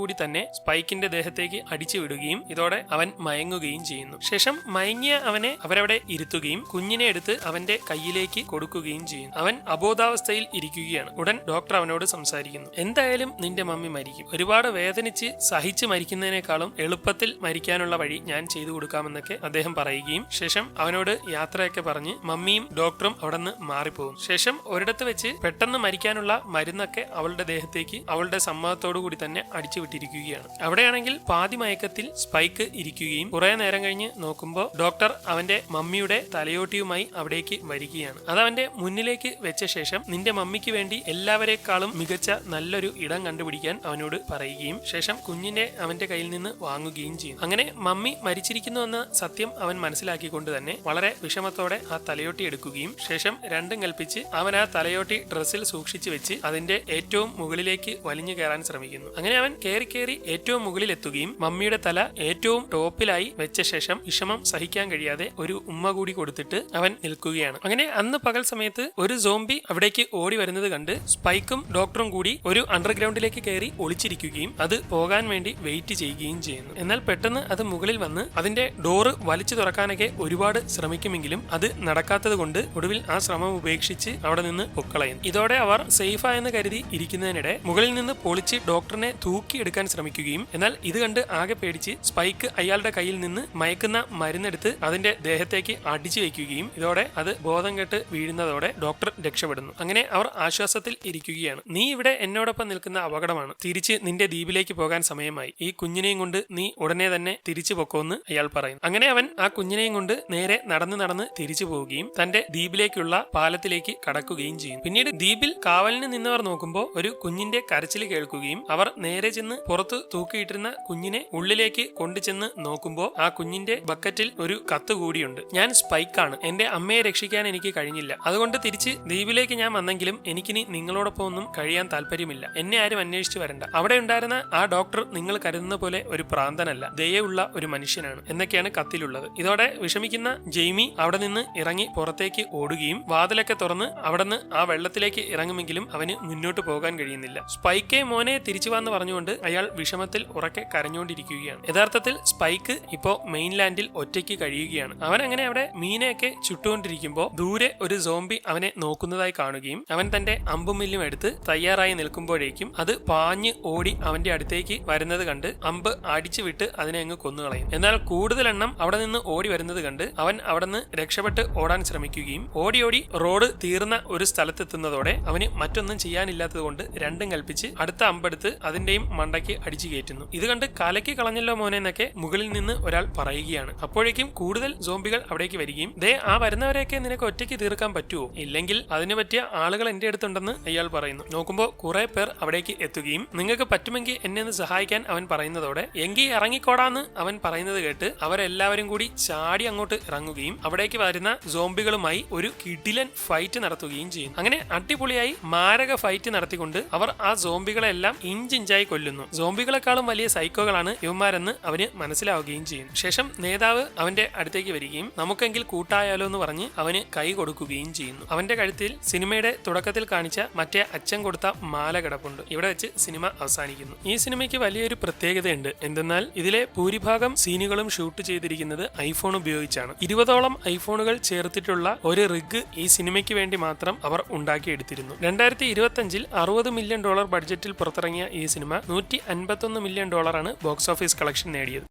കൂടി തന്നെ സ്പൈക്കിന്റെ ദേഹത്തേക്ക് അടിച്ചു വിടുകയും ഇതോടെ അവൻ മയങ്ങുകയും ചെയ്യുന്നു. ശേഷം മയങ്ങിയ അവനെ അവരവിടെ ഇരുത്തുകയും കുഞ്ഞിനെ എടുത്ത് അവന്റെ കയ്യിലേക്ക് കൊടുക്കുകയും ചെയ്യുന്നു. അവൻ അബോധാവസ്ഥയിൽ ഇരിക്കുകയാണ്. ഉടൻ ഡോക്ടർ അവനോട് സംസാരിക്കുന്നു. എന്തായാലും നിന്റെ മമ്മി മരിക്കും. ഒരുപാട് വേദനിച്ച് സഹിച്ച് മരിക്കുന്നതിനേക്കാളും എളുപ്പത്തിൽ മരിക്കാനുള്ള വഴി ഞാൻ ചെയ്തു കൊടുക്കാമെന്നൊക്കെ അദ്ദേഹം പറയുകയും ശേഷം അവനോട് യാത്രയൊക്കെ പറഞ്ഞ് മമ്മിയും ഡോക്ടറും അവിടെ നിന്ന് മാറിപ്പോകും. ശേഷം ഒരിടത്ത് വെച്ച് പെട്ടെന്ന് മരിക്കാനുള്ള മരുന്നൊക്കെ അവളുടെ ദേഹത്തേക്ക് അവളുടെ സമ്മതത്തോടു കൂടി തന്നെ അടിച്ചു വിട്ടിരിക്കുകയാണ്. അവിടെയാണെങ്കിൽ പാതി മയക്കത്തിൽ സ്പൈക്ക് ഇരിക്കുകയും കുറെ നേരം കഴിഞ്ഞ് നോക്കുമ്പോൾ ഡോക്ടർ അവന്റെ മമ്മിയുടെ തലയോട്ടിയുമായി അവിടേക്ക് വരികയാണ്. അത് അവന്റെ മുന്നിലേക്ക് വെച്ച ശേഷം നിന്റെ മമ്മിക്ക് വേണ്ടി എല്ലാവരെക്കാളും മികച്ച നല്ലൊരു ഇടം കണ്ടുപിടിക്കാൻ അവനോട് പറയുകയും ശേഷം കുഞ്ഞിനെ അവന്റെ കയ്യിൽ നിന്ന് വാങ്ങുകയും ചെയ്യും അങ്ങനെ മമ്മി മരിച്ചിരിക്കുന്നുവെന്ന സത്യം അവൻ മനസ്സിലാക്കിക്കൊണ്ട് തന്നെ വളരെ വിഷമത്തോടെ ആ തലയോട്ടി എടുക്കുകയും ശേഷം രണ്ടും കൽപ്പിച്ച് അവൻ ആ തലയോട്ടി ഡ്രസ്സിൽ സൂക്ഷിച്ചു വെച്ച് അതിന്റെ ഏറ്റവും മുകളിലേക്ക് വലിഞ്ഞു കയറാൻ ശ്രമിക്കുന്നു. അങ്ങനെ അവൻ കയറി കയറി ഏറ്റവും മുകളിൽ എത്തുകയും മമ്മിയുടെ തല ഏറ്റവും ടോപ്പിലായി വെച്ച ശേഷം വിഷമം സഹിക്കാൻ കഴിയാതെ ഒരു ഉമ്മ കൂടി കൊടുത്തിട്ട് അവൻ നിൽക്കുകയാണ്. അങ്ങനെ അന്ന് പകൽ സമയത്ത് ഒരു സോംബി അവിടേക്ക് ഓടി വരുന്നത് കണ്ട് സ്പൈക്കും ഡോക്ടറും കൂടി ഒരു അണ്ടർഗ്രൗണ്ടിലേക്ക് കയറി ഒളിച്ചിരിക്കുകയും അത് പോകാൻ വേണ്ടി വെയിറ്റ് ചെയ്യുകയും ചെയ്യുന്നു. എന്നാൽ പെട്ടെന്ന് അത് മുകളിൽ വന്ന് അതിന്റെ ഡോറ് വലിച്ചു തുറക്കാനൊക്കെ ഒരുപാട് ഒരുപാട് ശ്രമിക്കുമെങ്കിലും അത് നടക്കാത്തത് കൊണ്ട് ഒടുവിൽ ആ ശ്രമം ഉപേക്ഷിച്ച് അവിടെ നിന്ന് പൊക്കളയുന്നു. ഇതോടെ അവർ സേഫായെന്ന് കരുതി ഇരിക്കുന്നതിനിടെ മുകളിൽ നിന്ന് പൊളിച്ച് ഡോക്ടറിനെ തൂക്കിയെടുക്കാൻ ശ്രമിക്കുകയും എന്നാൽ ഇത് കണ്ട് ആകെ പേടിച്ച് സ്പൈക്ക് അയാളുടെ കയ്യിൽ നിന്ന് മയക്കുന്ന മരുന്നെടുത്ത് അതിന്റെ ദേഹത്തേക്ക് അടിച്ചു വയ്ക്കുകയും ഇതോടെ അത് ബോധം കെട്ട് വീഴുന്നതോടെ ഡോക്ടർ രക്ഷപ്പെടുന്നു. അങ്ങനെ അവർ ആശ്വാസത്തിൽ ഇരിക്കുകയാണ്. നീ ഇവിടെ എന്നോടൊപ്പം നിൽക്കുന്ന അപകടമാണ്. തിരിച്ച് നിന്റെ ദ്വീപിലേക്ക് പോകാൻ സമയമായി. ഈ കുഞ്ഞിനെയും കൊണ്ട് നീ ഉടനെ തന്നെ തിരിച്ചു പൊക്കോന്ന് അയാൾ പറയുന്നു. അങ്ങനെ അവൻ ആ കുഞ്ഞിനെയും കൊണ്ട് നേരെ നടന്ന് നടന്ന് തിരിച്ചു പോവുകയും തന്റെ ദ്വീപിലേക്കുള്ള പാലത്തിലേക്ക് കടക്കുകയും ചെയ്യും. പിന്നീട് ദ്വീപിൽ കാവലിന് നിന്നവർ നോക്കുമ്പോൾ ഒരു കുഞ്ഞിന്റെ കരച്ചിൽ കേൾക്കുകയും അവർ നേരെ ചെന്ന് പുറത്ത് തൂക്കിയിട്ടിരുന്ന കുഞ്ഞിനെ ഉള്ളിലേക്ക് കൊണ്ടുചെന്ന് നോക്കുമ്പോൾ ആ കുഞ്ഞിന്റെ ബക്കറ്റിൽ ഒരു കത്ത് കൂടിയുണ്ട്. ഞാൻ സ്പൈക്കാണ്. എന്റെ അമ്മയെ രക്ഷിക്കാൻ എനിക്ക് കഴിഞ്ഞില്ല. അതുകൊണ്ട് തിരിച്ച് ദ്വീപിലേക്ക് ഞാൻ വന്നെങ്കിലും എനിക്കിനി നിങ്ങളോടൊപ്പം ഒന്നും കഴിയാൻ താല്പര്യമില്ല. എന്നെ ആരും അന്വേഷിച്ചു വരണ്ട. അവിടെ ഉണ്ടായിരുന്ന ആ ഡോക്ടർ നിങ്ങൾ കരുതുന്ന പോലെ ഒരു പ്രാന്തനല്ല. ദയുള്ള ഒരു മനുഷ്യനാണ്. എന്നൊക്കെയാണ് കത്തിലുള്ളത്. ഇതോടെ വിഷമിക്കുന്ന ജെയ്മി അവിടെ നിന്ന് ഇറങ്ങി പുറത്തേക്ക് ഓടുകയും വാതിലൊക്കെ തുറന്ന് അവിടെ നിന്ന് ആ വെള്ളത്തിലേക്ക് ഇറങ്ങുമെങ്കിലും അവന് മുന്നോട്ട് പോകാൻ കഴിയുന്നില്ല. സ്പൈക്കെ മോനെ തിരിച്ചു വന്ന് പറഞ്ഞുകൊണ്ട് അയാൾ വിഷമത്തിൽ ഉറക്കെ കരഞ്ഞുകൊണ്ടിരിക്കുകയാണ് യഥാർത്ഥത്തിൽ സ്പൈക്ക് ഇപ്പോ മെയിൻലാൻഡിൽ ഒറ്റയ്ക്ക് കഴിയുകയാണ്. അവൻ അങ്ങനെ അവിടെ മീനെയൊക്കെ ചുട്ടുകൊണ്ടിരിക്കുമ്പോൾ ദൂരെ ഒരു സോംബി അവനെ നോക്കുന്നതായി കാണുകയും അവൻ തന്റെ അമ്പുമില്ലും എടുത്ത് തയ്യാറായി നിൽക്കുമ്പോഴേക്കും അത് പാഞ്ഞ് ഓടി അവന്റെ അടുത്തേക്ക് വരുന്നത് കണ്ട് അമ്പ് അടിച്ചു വിട്ട് അതിനെ അങ്ങ് കൊന്നുകളയും. എന്നാൽ കൂടുതൽ എണ്ണം അവിടെ നിന്ന് ഓടി വരുന്നത് കണ്ട് അവൻ അവിടുന്ന് രക്ഷപ്പെട്ട് ഓടാൻ ശ്രമിക്കുകയും ഓടി ഓടി റോഡ് തീർന്ന ഒരു സ്ഥലത്തെത്തുന്നതോടെ അവന് മറ്റൊന്നും ചെയ്യാനില്ലാത്തത് കൊണ്ട് രണ്ടും കൽപ്പിച്ച് അടുത്ത അമ്പെടുത്ത് അതിന്റെയും മണ്ടയ്ക്ക് അടിച്ചു കയറ്റുന്നു. ഇത് കണ്ട് കലക്കി കളഞ്ഞല്ലോ മോനെ എന്നൊക്കെ മുകളിൽ നിന്ന് ഒരാൾ പറയുകയാണ്. അപ്പോഴേക്കും കൂടുതൽ സോംബികൾ അവിടേക്ക് വരികയും ദേ ആ വരുന്നവരെയൊക്കെ നിനക്ക് ഒറ്റയ്ക്ക് തീർക്കാൻ പറ്റുമോ ഇല്ലെങ്കിൽ അതിനു പറ്റിയ ആളുകൾ എന്റെ അടുത്തുണ്ടെന്ന് അയാൾ പറയുന്നു. നോക്കുമ്പോൾ കുറെ പേർ അവിടേക്ക് എത്തുകയും നിങ്ങൾക്ക് പറ്റുമെങ്കിൽ എന്നെ ഒന്ന് സഹായിക്കാൻ അവൻ പറയുന്നതോടെ എങ്കിൽ ഇറങ്ങിക്കോടാന്ന് അവൻ പറയുന്നത് കേട്ട് അവരെല്ലാവരും കൂടി ചാടി അങ്ങോട്ട് ഇറങ്ങുകയും അവിടേക്ക് വരുന്ന സോംബികളുമായി ഒരു കിടിലൻ ഫൈറ്റ് നടത്തുകയും ചെയ്യുന്നു. അങ്ങനെ അടിപൊളിയായി മാരക ഫൈറ്റ് നടത്തിക്കൊണ്ട് അവർ ആ സോംബികളെല്ലാം ഇഞ്ചിഞ്ചായി കൊല്ലുന്നു. സോംബികളെക്കാളും വലിയ സൈക്കോകളാണ് ഇവന്മാരെന്ന് അവന് മനസ്സിലാവുകയും ചെയ്യും ശേഷം നേതാവ് അവന്റെ അടുത്തേക്ക് വരികയും നമുക്കെങ്കിൽ കൂട്ടായാലോ എന്ന് പറഞ്ഞ് അവന് കൈ കൊടുക്കുകയും ചെയ്യുന്നു. അവന്റെ കഴുത്തിൽ സിനിമയുടെ തുടക്കത്തിൽ കാണിച്ച മറ്റേ അച്ഛൻ കൊടുത്ത മാല കിടപ്പുണ്ട്. ഇവിടെ വെച്ച് സിനിമ അവസാനിക്കുന്നു. ഈ സിനിമയ്ക്ക് വലിയൊരു പ്രത്യേകതയുണ്ട്. എന്തെന്നാൽ ഇതിലെ ഭൂരിഭാഗം സീനുകളും ഷൂട്ട് ചെയ്തിരിക്കുന്നത് ഐഫോൺ ഉപയോഗിച്ചാണ്. ഇരുപതോളം ഐഫോണുകൾ ചേർത്തിട്ടുള്ള ഒരു റിഗ് ഈ സിനിമയ്ക്ക് വേണ്ടി മാത്രം അവർ ഉണ്ടാക്കിയെടുത്തിരുന്നു. രണ്ടായിരത്തി ഇരുപത്തഞ്ചിൽ അറുപത് മില്യൺ ഡോളർ ബഡ്ജറ്റിൽ പുറത്തിറങ്ങിയ ഈ സിനിമ നൂറ്റി അൻപത്തൊന്ന് മില്യൺ ഡോളറാണ് ബോക്സ് ഓഫീസ് കളക്ഷൻ നേടിയത്.